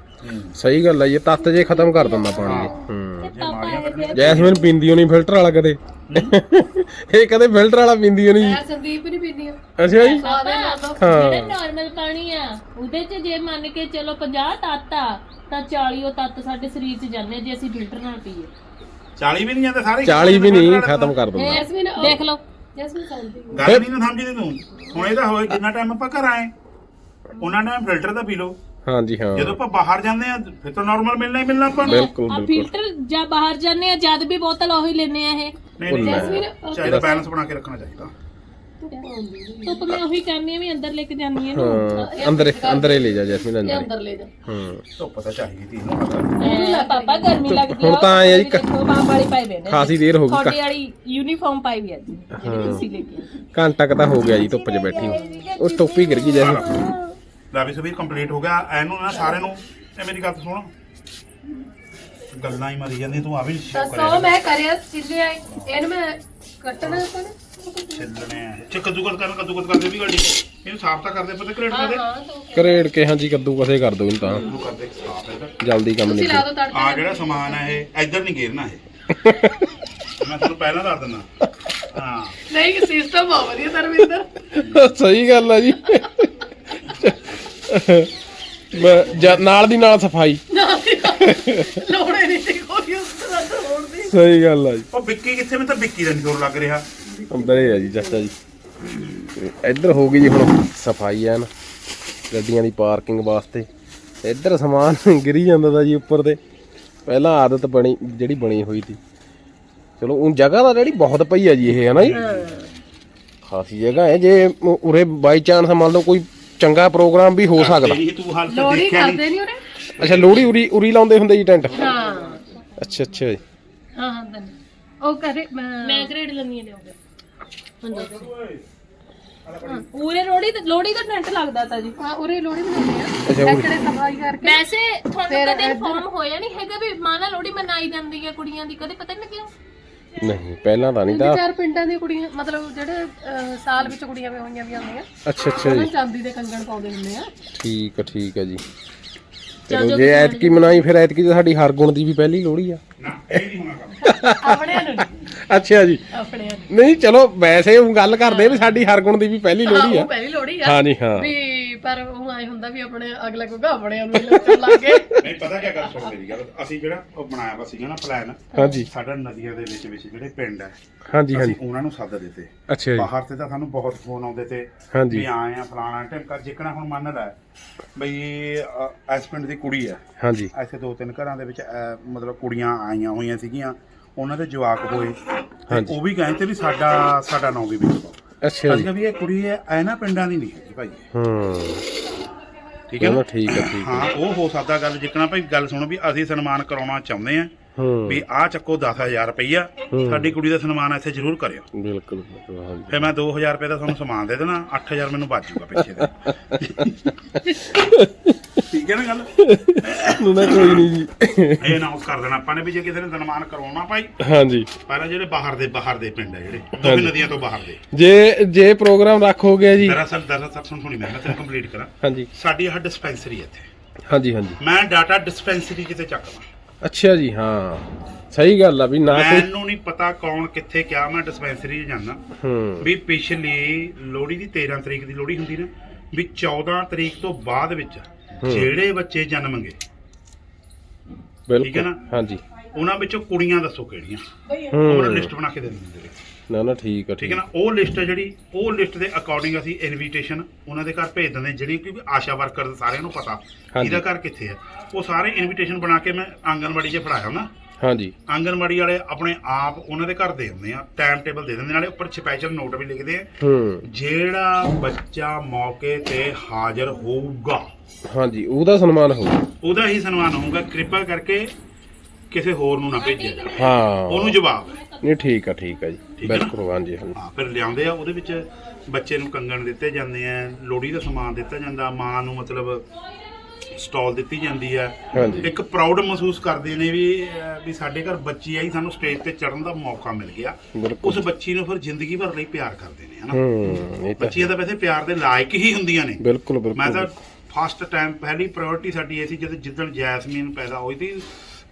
B: ਸਹੀ ਗੱਲ ਹੈ ਇਹ ਤੱਤ ਜੇ ਖਤਮ ਕਰ ਦਿੰਦਾ ਪਾਣੀ। ਦੇ ਹੂੰ।
A: ਜੇ ਮਾੜੀਆਂ ਕੱਢਣੀਆਂ
B: ਜੈਸਮੀਨ ਪੀਂਦੀ ਨਹੀਂ ਫਿਲਟਰ ਵਾਲਾ ਕਦੇ। ਇਹ ਕਦੇ ਫਿਲਟਰ ਵਾਲਾ ਪੀਂਦੀ ਨਹੀਂ
F: ਮੈਂ ਸੰਦੀਪ ਨਹੀਂ ਪੀਂਦੀ।
B: ਅੱਛਾ ਜੀ।
E: ਜਿਹੜਾ
B: ਹਾਂ।
E: ਨਾਰਮਲ ਪਾਣੀ ਆ ਉਹਦੇ 'ਚ ਜੇ ਮੰਨ ਕੇ ਚਲੋ 50 ਤੱਤ ਆ ਤਾਂ 40 ਉਹ ਤੱਤ ਸਾਡੇ ਸਰੀਰ 'ਚ ਜਾਂਦੇ ਜੇ ਅਸੀਂ ਫਿਲਟਰ ਨਾਲ ਪੀਏ।
A: 40 ਵੀ ਨਹੀਂ ਜਾਂਦੇ ਸਾਰੇ
B: 40 ਵੀ ਨਹੀਂ ਖਤਮ ਕਰ ਦਿੰਦਾ
F: ਜੈਸਮੀਨ
E: ਦੇਖ ਲਓ।
F: ਜੈਸਮੀਨ ਸਮਝਦੀ
A: ਗੱਲ ਨਹੀਂ ਨਾ ਸਮਝਦੀ ਤੂੰ ਹੁਣ ਇਹਦਾ ਹੋਏ ਜਿੰਨਾ ਟਾਈਮ ਆਪਾਂ ਘਰ ਆਏ ਉਹਨਾਂ ਟਾਈਮ ਫਿਲਟਰ ਦਾ ਪੀ ਲਓ।
B: ਹਾਂਜੀ ਹਾਂ।
A: ਜਦੋਂ ਆਪਾਂ ਬਾਹਰ ਜਾਂਦੇ ਆ ਫਿਰ ਤਾਂ ਨਾਰਮਲ ਮਿਲਣਾ ਹੀ ਮਿਲਣਾ ਆਪਾਂ ਨੂੰ।
B: ਬਿਲਕੁਲ
E: ਆ
B: ਬਿਲਕੁਲ।
E: ਫਿਲਟਰ ਜਾਂ ਬਾਹਰ ਜਾਂਦੇ ਆ ਜਦ ਵੀ ਬੋਤਲ ਉਹੀ ਲੈਨੇ ਆ ਇਹ।
A: ਨਹੀਂ ਨਹੀਂ
F: ਜੈਸਮੀਨ
A: ਚਾਹੀਦਾ ਬੈਲੈਂਸ ਬਣਾ ਕੇ ਰੱਖਣਾ ਚਾਹੀਦਾ।
E: ਧੁੱਪ ਮੈਂ ਉਹੀ ਕਰਨੀ ਆ ਵੀ ਅੰਦਰ ਲੈ ਕੇ ਜਾਂਦੀ ਆ ਨਾ।
B: ਹਾਂ ਅੰਦਰ ਅੰਦਰੇ ਲੈ ਜਾ ਜੈਸਮੀਨ
F: ਇਹ
B: ਅੰਦਰ
F: ਅੰਦਰ ਲੈ ਜਾ।
B: ਹੂੰ।
A: ਧੁੱਪ ਤਾਂ ਚਾਹੀਦੀ ਤੀ ਇਹਨੂੰ ਪਤਾ।
E: ਐ, ਪਾਪਾ ਗਰਮੀ ਲੱਗਦੀ ਆ
B: ਹੁਣ ਤਾਂ ਆਏਂ ਆ ਜੀ,
E: ਦੇਖੋ ਬਾਂਹ ਵਾਲੀ ਪਾਈ ਵੇ ਨੇ।
B: ਖਾਸੀ ਦੇਰ ਹੋ ਗਈ
E: ਤੁਹਾਡੀ ਵਾਲੀ ਯੂਨੀਫਾਰਮ ਪਾਈ ਵੀ ਅੱਜ ਜਿਹੜੀ ਤੁਸੀਂ ਲੈ ਕੇ ਆਏ।
B: ਘੰਟਾ ਕੁ ਤਾਂ ਹੋ ਗਿਆ ਜੀ ਧੁੱਪ 'ਚ ਬੈਠੀ ਨੂੰ। ਉਹ ਟੋਪੀ ਗਿਰ ਗਈ ਜੈਸਮੀਨ।
A: ਲੈ ਵੀ ਕੰਪਲੀਟ ਹੋ ਗਿਆ। ਇਹਨੂੰ ਨਾ ਸਾਰੇ ਨੂੰ ਇਹ ਮੇਰੀ ਗੱਲ ਸੁਣ। ਗੱਲਾਂ ਹੀ ਮਾਰੀ ਜਾਂਦੀ ਤੂੰ ਆ ਵੀ ਸ਼ੌਕ
F: ਸੋ ਮੈਂ ਕਰਿਆ ਸਿੱਧੇ ਆਏ। ਇਹਨੂੰ ਮੈਂ ਕੱਟਣਾ ਆਪਾਂ
A: ਛਿੱਲਣੇ ਆ। ਚ ਕੱਦੂਕਸ ਕਰਨ ਕੱਦੂਕਸ ਕਰਦੇ ਵੀ ਗੱਡੀ ਇਹਨੂੰ ਸਾਫ਼ ਤਾਂ ਕਰਦੇ ਪਤਾ ਕਰੇਟ ਕਰਦੇ?
F: ਹਾਂ ਤੋ
B: ਕਰੇੜ ਕੇ ਹਾਂਜੀ ਕੱਦੂ ਕਸੇ ਕਰ ਦੋ ਇਹਨੂੰ ਤਾਂ।
A: ਕੱਦੂ ਕਰਦੇ ਸਾਫ਼ ਇਹਦਾ।
B: ਜਲਦੀ ਕੰਮ
F: ਤੁਸੀਂ ਲਾ
B: ਨਿਕਲ
F: ਦੋ ਤੜਕਾ।
A: ਆ ਜਿਹੜਾ ਸਮਾਨ ਹੈ ਇਹ ਇੱਧਰ ਨਹੀਂ ਗੇਰਨਾ ਇਹ। (laughs) ਮੈਂ ਤੁਹਾਨੂੰ ਪਹਿਲਾਂ ਦੱਸ ਦਿੰਦਾ। ਹਾਂ।
F: ਨਹੀਂ ਸਿਸਟਮ ਆ ਵਧੀਆ ਤਰਵਿੰਦਰ।
B: ਸਹੀ ਗੱਲ ਆ ਜੀ। ਮੈਂ ਜਾਂ- ਨਾਲ ਦੀ ਨਾਲ ਸਫ਼ਾਈ।
F: ਲੋੜੇ ਨਹੀਂ ਤੇ ਕੋਈ ਉਸ ਤਰ੍ਹਾਂ ਦਾ
B: ਸਹੀ ਗੱਲ ਆ ਜੀ।
A: ਉਹ ਵਿੱਕੀ ਕਿੱਥੇ? ਮੈਂ ਤਾਂ ਵਿੱਕੀ ਦਾ ਨਹੀਂ ਜ਼ੋਰ ਲੱਗ ਰਿਹਾ।
B: ਅੰਦਰ ਹੀ ਆ ਜੀ ਚਾਚਾ ਜੀ। ਤੇ ਇੱਧਰ ਹੋ ਗਈ ਜੀ ਹੁਣ ਸਫ਼ਾਈ ਐਨ ਗੱਡੀਆਂ ਦੀ ਪਾਰਕਿੰਗ ਵਾਸਤੇ। ਤੇ ਇੱਧਰ ਸਮਾਨ ਗਿਰੀ ਜਾਂਦਾ ਦਾ ਜੀ ਉੱਪਰ ਤੇ। ਪਹਿਲਾਂ ਆਦਤ ਬਣੀ ਜਿਹੜੀ ਬਣੀ ਹੋਈ ਸੀ ਚਲੋ ਉਹ ਜਗ੍ਹਾ ਦਾ ਜਿਹੜੀ ਬਹੁਤ ਪਈ ਆ ਜੀ ਇਹ ਹੈ ਨਾ ਜੀ ਖਾਸੀ ਜਗ੍ਹਾ ਹੈ ਜੇ ਉ- ਉਰੇ ਬਾਈ ਚਾਂਸ ਮੰਨ ਲਓ ਕੋਈ ਚੰਗਾ ਪ੍ਰੋਗਰਾਮ ਵੀ ਹੋ ਸਕਦਾ।
A: ਨਹੀਂ ਤੂੰ ਹਾਲ ਤੱਕ
F: ਲੋੜੀ
A: ਦੇਖਿਆ ਨਹੀਂ।
F: ਕਰਦੇ ਨਹੀਂ ਉਰੇ?
B: ਅੱਛਾ ਲੋਹੜੀ ਉਰੀ ਉਰੀ ਲਾਉਂਦੇ ਹੁੰਦੇ ਜੀ ਟੈਂਟ?
F: ਹਾਂ।
B: ਅੱਛਾ ਅੱਛਾ ਜੀ।
F: ਹਾਂ ਹਾਂ ਉਹ ਕਰੇ ਮੈਂ
E: ਗ੍ਰੇਡ ਲੈਣੀ ਲਿਆਉਂਗਾ ਪੂਰੇ ਲੋੜੀ ਲੋੜੀ ਦਾ ਟੈਂਟ ਲੱਗਦਾ ਤਾਂ ਜੀ।
F: ਹਾਂ ਉਰੇ ਲੋੜੀ ਬਣਾਉਂਦੇ ਆ।
B: ਅੱਛਾ, ਉਰੇ।
F: ਐਕੜੇ ਸਫ਼ਾਈ ਕਰਕੇ।
E: ਵੈਸੇ ਤੁਹਾਨੂੰ
F: ਫਿਰ
E: ਕਦੇ
F: ਇੱਧਰ-
E: ਫੋਰਮ ਹੋਇਆ ਨਹੀਂ ਹੈਗਾ ਵੀ ਮਾਨਾ ਲੋੜੀ ਮਨਾਈ ਜਾਂਦੀ ਹੈ ਕੁੜੀਆਂ ਦੀ? ਕਦੇ ਪਤਾ ਨਹੀਂ ਲੱਗਿਆ?
B: ਨਹੀਂ ਪਹਿਲਾਂ ਤਾਂ ਨਹੀਂ ਤਾਂ
F: ਚਾਰ ਪਿੰਡਾਂ ਦੀਆਂ ਕੁੜੀਆਂ ਮਤਲਬ ਜਿਹੜੇ ਅਹ, ਸਾਲ ਵਿੱਚ ਕੁੜੀਆਂ ਵੀ ਹੋਈਆਂ ਵੀ ਆਉਂਦੀਆਂ
B: ਅੱਛਾ ਅੱਛਾ ਜੀ।
F: ਚਾਂਦੀ ਦੇ ਕੰਗਣ ਪਾਉਂਦੇ ਹੁੰਦੇ ਆ।
B: ਠੀਕ ਆ ਠੀਕ ਆ ਜੀ। ਚਲੋ ਜੇ ਐਤਕੀ ਮਨਾਈ ਫਿਰ ਐਤਕੀ ਤਾਂ ਸਾਡੀ ਹਰਗੁਣ ਦੀ ਵੀ ਪਹਿਲੀ ਲੋਹੜੀ ਆ।
A: ਨਾ ਇਹ ਨਹੀਂ ਹੋਣਾ ਕੰਮ।
F: ਆਪਣਿਆਂ ਨੂੰ ਨੀ,
B: ਅੱਛਾ ਜੀ।
F: ਆਪਣਿਆਂ ਨੂੰ।
B: ਨਹੀਂ ਚਲੋ ਵੈਸੇ ਉਹ ਗੱਲ ਕਰਦੇ ਵੀ ਸਾਡੀ ਹਰਗੁਣ ਦੀ ਵੀ ਪਹਿਲੀ
F: ਹਾਂ
B: ਲੋਹੜੀ ਆ।
F: ਉਹ ਪਹਿਲੀ ਲੋੜੀ ਆ।
B: ਹਾਂ ਜੀ ਹਾਂ।
F: ਵੀ ਪਰ ਉਹ ਆਏ ਹੁੰਦਾ ਵੀ ਆਪਣੇ ਅਗਲੇ ਕੋ ਆਪਣਿਆਂ ਨੂੰ ਹੀ ਲੱਚਣ ਲੱਗੇ
A: ਨਹੀਂ ਪਤਾ ਕੀ ਗੱਲ ਸੁਣ ਮੇਰੀ ਗੱਲ। ਅਸੀਂ ਜਿਹੜਾ ਉਹ ਬਣਾਇਆ ਵਾ ਸੀਗਾ ਨਾ ਪਲਾਨ
B: ਹਾਂਜੀ
A: ਸਾਡਾ ਨਦੀਆਂ ਦੇ ਵਿੱਚ ਵਿੱਚ ਜਿਹੜੇ ਪਿੰਡ ਹੈ
B: ਹਾਂਜੀ
A: ਅਸੀਂ
B: ਹਾਂਜੀ
A: ਉਹਨਾਂ ਨੂੰ ਸੱਦ ਦਿੱਤੇ।
B: ਅੱਛਾ ਜੀ।
A: ਬਾਹਰ ਤੇ ਤਾਂ ਸਾਨੂੰ ਬਹੁਤ ਫੋਨ ਆਉਂਦੇ ਤੇ
B: ਹਾਂਜੀ।
A: ਵੀ ਆਏ ਆ ਫਲਾਣਾ ਟਾਈਮ ਕਰ ਜਿੱਕਣਾ ਹੁਣ ਮੰਨ ਲੈ ਬਈ ਅ, ਇਸ ਪਿੰਡ ਦੀ ਕੁੜੀ ਹੈ
B: ਹਾਂਜੀ
A: ਇੱਥੇ ਦੋ ਤਿੰਨ ਘਰਾਂ ਦੇ ਵਿੱਚ ਅ, ਮਤਲਬ ਕੁੜੀਆਂ ਆਈਆਂ ਹੋਈਆਂ ਸੀਗੀਆਂ ਉਹਨਾਂ ਦੇ ਜਵਾਕ ਹੋਏ। ਤੇ
B: ਹਾਂਜੀ।
A: ਉਹ ਵੀ ਕਹਿੰਦੇ ਤੇ ਵੀ ਸਾਡਾ ਸਾਡਾ ਨਾਂ ਵੀ ਵਿੱਚ। ਪਾਓ
B: ਅੱਛਾ
A: ਅਸੀਂ
B: ਜੀ।
A: ਕਿਹਾ ਵੀ ਇਹ ਕੁੜੀ ਹੈ ਇਹਨਾਂ ਪਿੰਡਾਂ ਦੀ ਨਹੀਂ ਹੈਗੀ ਭਾਈ।
B: ਹੂੰ।
A: ਠੀਕ ਹੈ
B: ਚਲੋ
A: ਨਾ
B: ਠੀਕ ਆ
A: ਹਾਂ ਉਹ ਹੋ ਸਕਦਾ ਗੱਲ ਜਿੱਕਣਾ। ਭਾਈ ਗੱਲ ਸੁਣੋ ਵੀ ਅਸੀਂ ਸਨਮਾਨ ਕਰਾਉਣਾ ਚਾਹੁੰਦੇ ਆ
B: ਹੂੰ।
A: ਵੀ ਆਹ ਚੱਕੋ 10000 ਰੁਪਈਆ ਸਾਡੀ ਕੁੜੀ ਦਾ ਸਨਮਾਨ ਇੱਥੇ ਜ਼ਰੂਰ ਕਰਿਓ।
B: ਬਿਲਕੁਲ ਹਾਂਜੀ
A: ਫਿਰ ਮੈਂ 2000 ਰੁਪਏ ਦਾ ਤੁਹਾਨੂੰ ਸਮਾਨ ਦੇ ਦੇਣਾ 8000 ਮੈਨੂੰ ਬਚ ਜੂਗਾ ਪਿੱਛੇ ਦੇ। ਠੀਕ ਹੈ ਨਾ ਗੱਲ?
B: ਨਾ ਕੋਈ ਨਹੀਂ ਜੀ।
A: ਇਹ ਅਨਾਉਂਸ ਕਰ ਦੇਣਾ ਆਪਾਂ ਨੇ ਵੀ ਜੇ ਕਿਸੇ ਨੇ ਸਨਮਾਨ ਕਰਵਾਉਣਾ ਭਾਈ।
B: ਹਾਂਜੀ
A: ਪਰ ਜਿਹੜੇ ਬਾਹਰ ਦੇ ਬਾਹਰ ਦੇ ਪਿੰਡ ਆ ਜਿਹੜੇ ਦੋਵੇਂ ਨਦੀਆਂ ਤੋਂ ਬਾਹਰ ਦੇ।
B: ਜੇ ਜੇ ਪ੍ਰੋਗਰਾਮ ਰੱਖ ਹੋ ਗਿਆ ਜੀ।
A: ਦਰਅਸਲ ਦਰਅਸਲ ਸੁਣ ਸੁਣੀ ਮੈਂ ਤੈਨੂੰ ਕੰਪਲੀਟ ਕਰਾਂ।
B: ਹਾਂਜੀ
A: ਸਾਡੀ ਆਹ ਡਿਸਪੈਂਸਰੀ ਇੱਥੇ।
B: ਹਾਂਜੀ ਹਾਂਜੀ
A: ਮੈਂ ਡਾਟਾ ਡਿਸਪੈਂਸਰੀ ਕਿਤੇ ਚੱਕਦਾ
B: ਅੱਛਾ ਜੀ ਹਾਂ। ਸਹੀ ਗੱਲ ਆ ਵੀ ਨਾ ਕੋਈ
A: ਮੈਨੂੰ ਨਹੀਂ ਪਤਾ ਕੌਣ ਕਿੱਥੇ ਕਿਆ ਮੈਂ ਡਿਸਪੈਂਸਰੀ ਜਾਂਦਾ।
B: ਹੂੰ।
A: ਵੀ ਪਿਛਲੀ ਲੋਹੜੀ ਦੀ 13 ਤਰੀਕ ਦੀ ਲੋਹੜੀ ਹੁੰਦੀ ਨਾ ਵੀ 14 ਤਰੀਕ ਤੋਂ ਬਾਅਦ ਵਿੱਚ ਜਿਹੜੇ ਬੱਚੇ ਜਨਮਗੇ ਠੀਕ ਹੈ
B: ਬਿਲਕੁਲ
A: ਨਾ?
B: ਹਾਂਜੀ।
A: ਉਹਨਾਂ ਵਿੱਚੋਂ ਕੁੜੀਆਂ ਦੱਸੋ ਕਿਹੜੀਆਂ। ਉਹ
B: ਹੂੰ
A: ਲਿਸਟ ਬਣਾ ਕੇ ਦੇ ਦਿੰਦੇ ਨੇ।
B: ਨਾ ਨਾ ਠੀਕ ਆ
A: ਠੀਕ ਹੈ ਨਾ ਉਹ ਲਿਸਟ ਹੈ ਜਿਹੜੀ ਉਹ ਲਿਸਟ ਦੇ ਅਕੋਰਡਿੰਗ ਅਸੀਂ ਇਨਵੀਟੇਸ਼ਨ ਉਹਨਾਂ ਦੇ ਘਰ ਭੇਜ ਦਿੰਦੇ ਜਿਹੜੀ ਕਿਉਂਕਿ ਆਸ਼ਾ ਵਰਕਰ ਸਾਰਿਆਂ ਨੂੰ ਪਤਾ। ਕਿਹਦਾ ਘਰ ਕਿੱਥੇ ਹੈ। ਉਹ ਸਾਰੇ ਇਨਵੀਟੇਸ਼ਨ ਬਣਾ ਕੇ ਮੈਂ ਆਂਗਨਵਾੜੀ 'ਚ ਫੜਾਇਆ ਨਾ।
B: ਹਾਂਜੀ।
A: ਆਂਗਨਵਾੜੀ ਵਾਲੇ ਆਪਣੇ ਆਪ ਉਹਨਾਂ ਦੇ ਘਰ ਦੇ ਦਿੰਦੇ ਆ ਟਾਈਮ ਟੇਬਲ ਦੇ ਦਿੰਦੇ ਨਾਲੇ ਉੱਪਰ ਸਪੈਸ਼ਲ ਨੋਟ ਵੀ ਲਿਖਦੇ ਆ।
B: ਹੂੰ।
A: ਜਿਹੜਾ ਬੱਚਾ ਮੌਕੇ ਤੇ ਹਾਜ਼ਰ ਹੋਊਗਾ।
B: ਹਾਂਜੀ ਉਹਦਾ ਸਨਮਾਨ ਹੋਊ।
A: ਉਹਦਾ ਹੀ ਸਨਮਾਨ ਹੋਊਗਾ ਕਿਰਪਾ ਕਰਕੇ ਕਿਸੇ ਹੋਰ ਨੂੰ ਨਾ ਭੇਜਿਆ
B: ਹਾਂ।
A: ਉਹਨੂੰ ਜਵਾਬ।
B: ਨਹੀਂ ਠੀਕ ਆ ਠੀਕ ਆ ਜੀ।
A: ਠੀਕ ਹੈ ਨਾ?
B: ਬਿਲਕੁਲ ਹਾਂਜੀ ਹਾਂਜੀ।
A: ਹਾਂ ਫਿਰ ਲਿਆਉਂਦੇ ਆ ਉਹਦੇ ਵਿੱਚ ਬੱਚੇ ਨੂੰ ਕੰਗਣ ਦਿੱਤੇ ਜਾਂਦੇ ਆ ਲੋੜੀ ਦਾ ਸਮਾਨ ਦਿੱਤਾ ਜਾਂਦਾ ਮਾਂ ਨੂੰ ਮਤਲਬ ਸਟਾਲ ਦਿੱਤੀ ਜਾਂਦੀ ਹੈ
B: ਹਾਂਜੀ।
A: ਇੱਕ ਪ੍ਰਾਊਡ ਮਹਿਸੂਸ ਕਰਦੇ ਨੇ ਵੀ ਅਹ, ਵੀ ਸਾਡੇ ਘਰ ਬੱਚੀ ਆਈ ਸਾਨੂੰ ਸਟੇਜ ਤੇ ਚੜਨ ਦਾ ਮੌਕਾ ਮਿਲ ਗਿਆ।
B: ਬਿਲਕੁਲ।
A: ਉਸ ਬੱਚੀ ਨੂੰ ਫਿਰ ਜ਼ਿੰਦਗੀ ਭਰ ਲਈ ਪਿਆਰ ਕਰਦੇ ਨੇ ਹਨਾ?
B: ਹੂੰ ਇਹ ਤਾਂ
A: ਬੱਚੀਆਂ ਤਾਂ ਵੈਸੇ ਪਿਆਰ ਦੇ ਲਾਇਕ ਹੀ ਹੁੰਦੀਆਂ ਨੇ।
B: ਬਿਲਕੁਲ
A: ਮੈਂ ਤਾਂ
B: ਬਿਲਕੁਲ
A: ਫਸਟ ਟਾਈਮ ਪਹਿਲੀ ਪ੍ਰਾਇੋਰਟੀ ਸਾਡੀ ਇਹ ਸੀ ਜਦੋਂ ਜਿੱਦਣ ਜੈਸਮੀਨ ਪੈਦਾ ਹੋਈ ਸੀ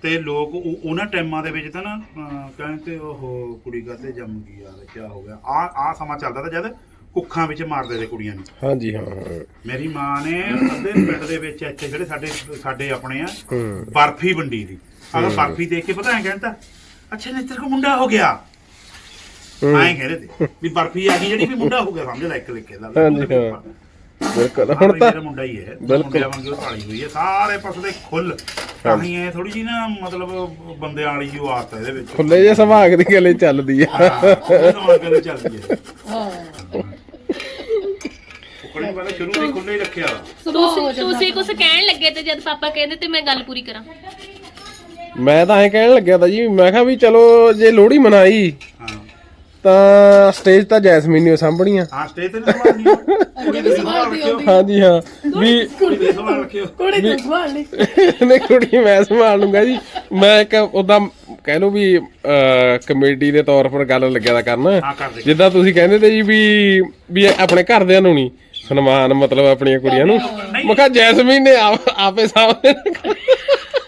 A: ਤੇ ਲੋਕ ਉਹ- ਉਹਨਾਂ ਟਾਈਮਾਂ ਦੇ ਵਿੱਚ ਤਾਂ ਨਾ ਅਹ, ਕਹਿੰਦੇ ਉਹ ਕੁੜੀ ਕਾਤੇ ਜੰਮ ਗਈ ਯਾਰ ਕੀ ਹੋ ਗਿਆ। ਆ ਆ ਸਮਾਂ ਚੱਲਦਾ ਤਾਂ ਜਦ ਕੁੱਖਾਂ ਵਿੱਚ ਮਾਰਦੇ ਤੇ ਕੁੜੀਆਂ ਨੂੰ।
B: ਹਾਂਜੀ ਹਾਂ। ਹਾਂ।
A: ਮੇਰੀ ਮਾਂ ਨੇ ਅੱਧੇ ਪਿੰਡ ਦੇ ਵਿੱਚ ਇੱਥੇ ਜਿਹੜੇ ਸਾਡੇ ਸਾਡੇ ਆਪਣੇ ਆ
B: ਹੂੰ।
A: ਬਰਫੀ ਵੰਡੀ ਦੀ। ਅਗਰ ਬਰਫੀ ਦੇਖ ਕੇ ਪਤਾ ਹੈ ਕਹਿੰਦਾ ਅੱਛਾ ਨੇਤਰ ਕੋ ਮੁੰਡਾ ਹੋ ਗਿਆ। ਐਂ ਕਹਿੰਦੇ ਤੇ ਵੀ ਬਰਫੀ ਆ ਗਈ ਜਿਹੜੀ ਵੀ ਮੁੰਡਾ ਹੋ ਗਿਆ ਸਮਝ ਲੈ ਇੱਕ ਲਿਖੇ ਦਾ।
B: ਹਾਂਜੀ, ਹਾਂ। ਬਿਲਕੁਲ।
A: ਹੁਣ
B: ਹੁਣ ਤਾਂ
A: ਮੇਰਾ ਮੁੰਡਾ ਹੀ ਹੈ।
B: ਬਿਲਕੁਲ।
A: ਮੁੰਡਿਆਂ ਵਾਂਗੂ ਢਾਲੀ ਹੋਈ ਹੈ। ਸਾਰੇ ਪਾਸੇ ਦੇ ਖੁੱਲ ਕਹਾਣੀ ਹੈ ਥੋੜੀ ਜੀ ਨਾ ਮਤਲਬ ਬੰਦੇ ਵਾਲੀ ਜੋ ਆਦਤ ਹੈ ਇਹਦੇ ਵਿੱਚ।
B: ਖੁੱਲੇ ਜੇ ਸੁਭਾਗ ਦੀ ਗੱਲ ਚੱਲਦੀ ਆ।
A: ਹਾਂ ਉਹ ਗੱਲ ਚੱਲਦੀ ਹੈ। ਕੋਲੇ ਵਾਲਾ ਸ਼ੁਰੂ ਤੋਂ ਹੀ ਖੁੱਲੇ ਹੀ ਰੱਖਿਆ।
E: ਤੁਸੀਂ ਤੁਸੀਂ ਕੁਝ ਕਹਿਣ ਲੱਗੇ ਤੇ ਜਦ ਪਾਪਾ ਕਹਿੰਦੇ ਤੇ ਮੈਂ ਗੱਲ ਪੂਰੀ ਕਰਾਂ।
B: ਮੈਂ ਤਾਂ ਐਂ ਕਹਿਣ ਲੱਗਿਆ ਤਾਂ ਜੀ ਮੈਂ ਕਿਹਾ ਵੀ ਚਲੋ ਜੇ ਲੋਹੜੀ ਮਨਾਈ
A: ਹਾਂ
B: ਤਾਂ ਸਟੇਜ ਤਾਂ ਜੈਸਮੀਨ ਨੇ ਸਾਂਭਣੀ ਆ
A: ਹਾਂ ਸਟੇਜ ਤੇ ਨਹੀਂ ਸੰਭਾਲਣੀ ਕੁੜੀ ਦੇ ਸੰਭਾਲ ਰੱਖਿਓ।
B: ਹਾਂਜੀ ਹਾਂ। ਵੀ
A: ਕੁੜੀ ਦੇ ਸੰਭਾਲ ਰੱਖਿਓ।
F: ਕੁੜੀ ਤੂੰ ਸੰਭਾਲ ਲਈ। (laughs)
B: ਨਹੀਂ ਕੁੜੀ ਮੈਂ ਸੰਭਾਲ ਲੂੰਗਾ ਜੀ। ਮੈਂ ਇੱਕ ਉਦਾਂ ਕਹਿ ਲਓ ਵੀ ਕਮੇਡੀ ਦੇ ਤੌਰ ਪਰ ਗੱਲ ਲੱਗਿਆ ਤਾਂ ਕਰਨ।
A: ਦੇ
B: ਜਿੱਦਾਂ ਤੁਸੀਂ ਕਹਿੰਦੇ ਤੇ ਜੀ ਵੀ ਵੀ ਆਪਣੇ ਘਰਦਿਆਂ ਨੂੰ ਨਹੀਂ। ਸਨਮਾਨ ਮਤਲਬ ਆਪਣੀਆਂ ਕੁੜੀਆਂ ਨੂੰ। ਮੈਂ ਕਿਹਾ ਜੈਸਮੀਨ ਨੇ ਆਪ- ਆਪੇ ਸਾਹਮਣੇ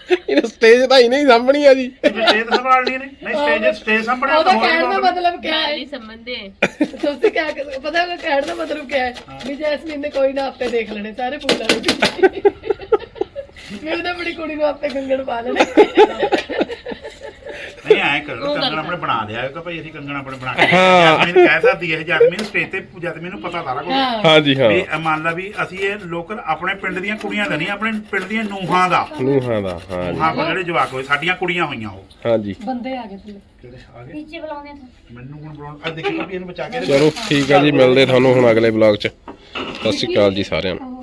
B: (laughs) ਇਹ ਸਟੇਜ ਤਾਂ ਹੀ ਨਹੀਂ ਸਾਂਭਣੀ ਆ ਜੀ।
A: ਸਟੇਜ ਸੰਭਾਲਣੀ ਨੇ ਨਹੀਂ। ਸਟੇਜ ਸਟੇਜ ਸੰਭਾਲਣਾ
F: ਉਹਦਾ ਕਹਿਣ ਦਾ ਮਤਲਬ ਕਿਆ ਹੈ?
E: ਨਹੀਂ ਸਮਝਦੇ
F: ਤੁਸੀਂ ਕਿਆ ਕਰ- ਪਤਾ ਹੈ ਕਹਿਣ ਦਾ ਮਤਲਬ ਕਿਆ ਹੈ? ਵੀ ਜੈਸਮੀਨ ਨੇ ਕੋਈ ਨਾ ਆਪੇ ਦੇਖ ਲੈਣੇ ਸਾਰੇ ਫੁੱਲਾਂ ਦੇ (laughs) ਵੀ ਉਹਨੇ ਆਪਣੀ ਕੁੜੀ ਨੂੰ ਆਪੇ ਕੰਗਣ ਪਾ ਲੈਣੇ।
A: ਨਹੀਂ ਐ ਕਰੋ ਕੰਗਣ ਆਪਣੇ ਬਣਾ ਲਿਆ ਕਿ ਭਾਈ ਅਸੀਂ ਕੰਗਣ ਆਪਣੇ ਬਣਾ ਕੇ
B: ਹਾਂ।
A: ਜੈਸਮੀਨ ਕਹਿ ਸਕਦੀ ਹੈ ਜੈਸਮੀਨ ਸਟੇਜ ਤੇ ਜੈਸਮੀਨ ਨੂੰ ਪਤਾ ਸਾਰਾ ਕੁਝ
B: ਹਾਂਜੀ ਹਾਂ।
A: ਵੀ ਇਹ ਮੰਨ ਲਾ ਵੀ ਅਸੀਂ ਇਹ ਲੋਕਲ ਆਪਣੇ ਪਿੰਡ ਦੀਆਂ ਕੁੜੀਆਂ ਦਾ ਨਹੀਂ ਆਪਣੇ ਪਿੰਡ ਦੀਆਂ ਨੂਹਾਂ ਦਾ।
B: ਨੂੰਹਾਂ ਦਾ ਹਾਂਜੀ
A: ਨੂਹਾਂ ਕੋਲ ਜਿਹੜੇ ਜਵਾਕ ਹੋਏ ਸਾਡੀਆਂ ਕੁੜੀਆਂ ਹੋਈਆਂ ਉਹ।
B: ਹਾਂਜੀ।
F: ਬੰਦੇ ਆ ਗਏ ਥੱਲੇ।
A: ਕਿਹੜੇ ਆ ਗਏ? ਨੀਚੇ ਬੁਲਾਉਂਦੇ ਮੈਨੂੰ ਹੁਣ ਬੁਲਾਉਣ ਆ ਦੇਖੀ ਭਾਬੀ ਇਹਨੂੰ ਬਚਾ ਕੇ ਰੱਖੋ।
B: ਚਲੋ ਠੀਕ ਆ ਜੀ ਮਿਲਦੇ ਤੁਹਾਨੂੰ ਹੁਣ ਅਗਲੇ ਬਲੌਗ 'ਚ। ਸਤਿ ਸ਼੍ਰੀ ਅਕਾਲ ਜੀ ਸਾਰਿਆਂ ਨੂੰ।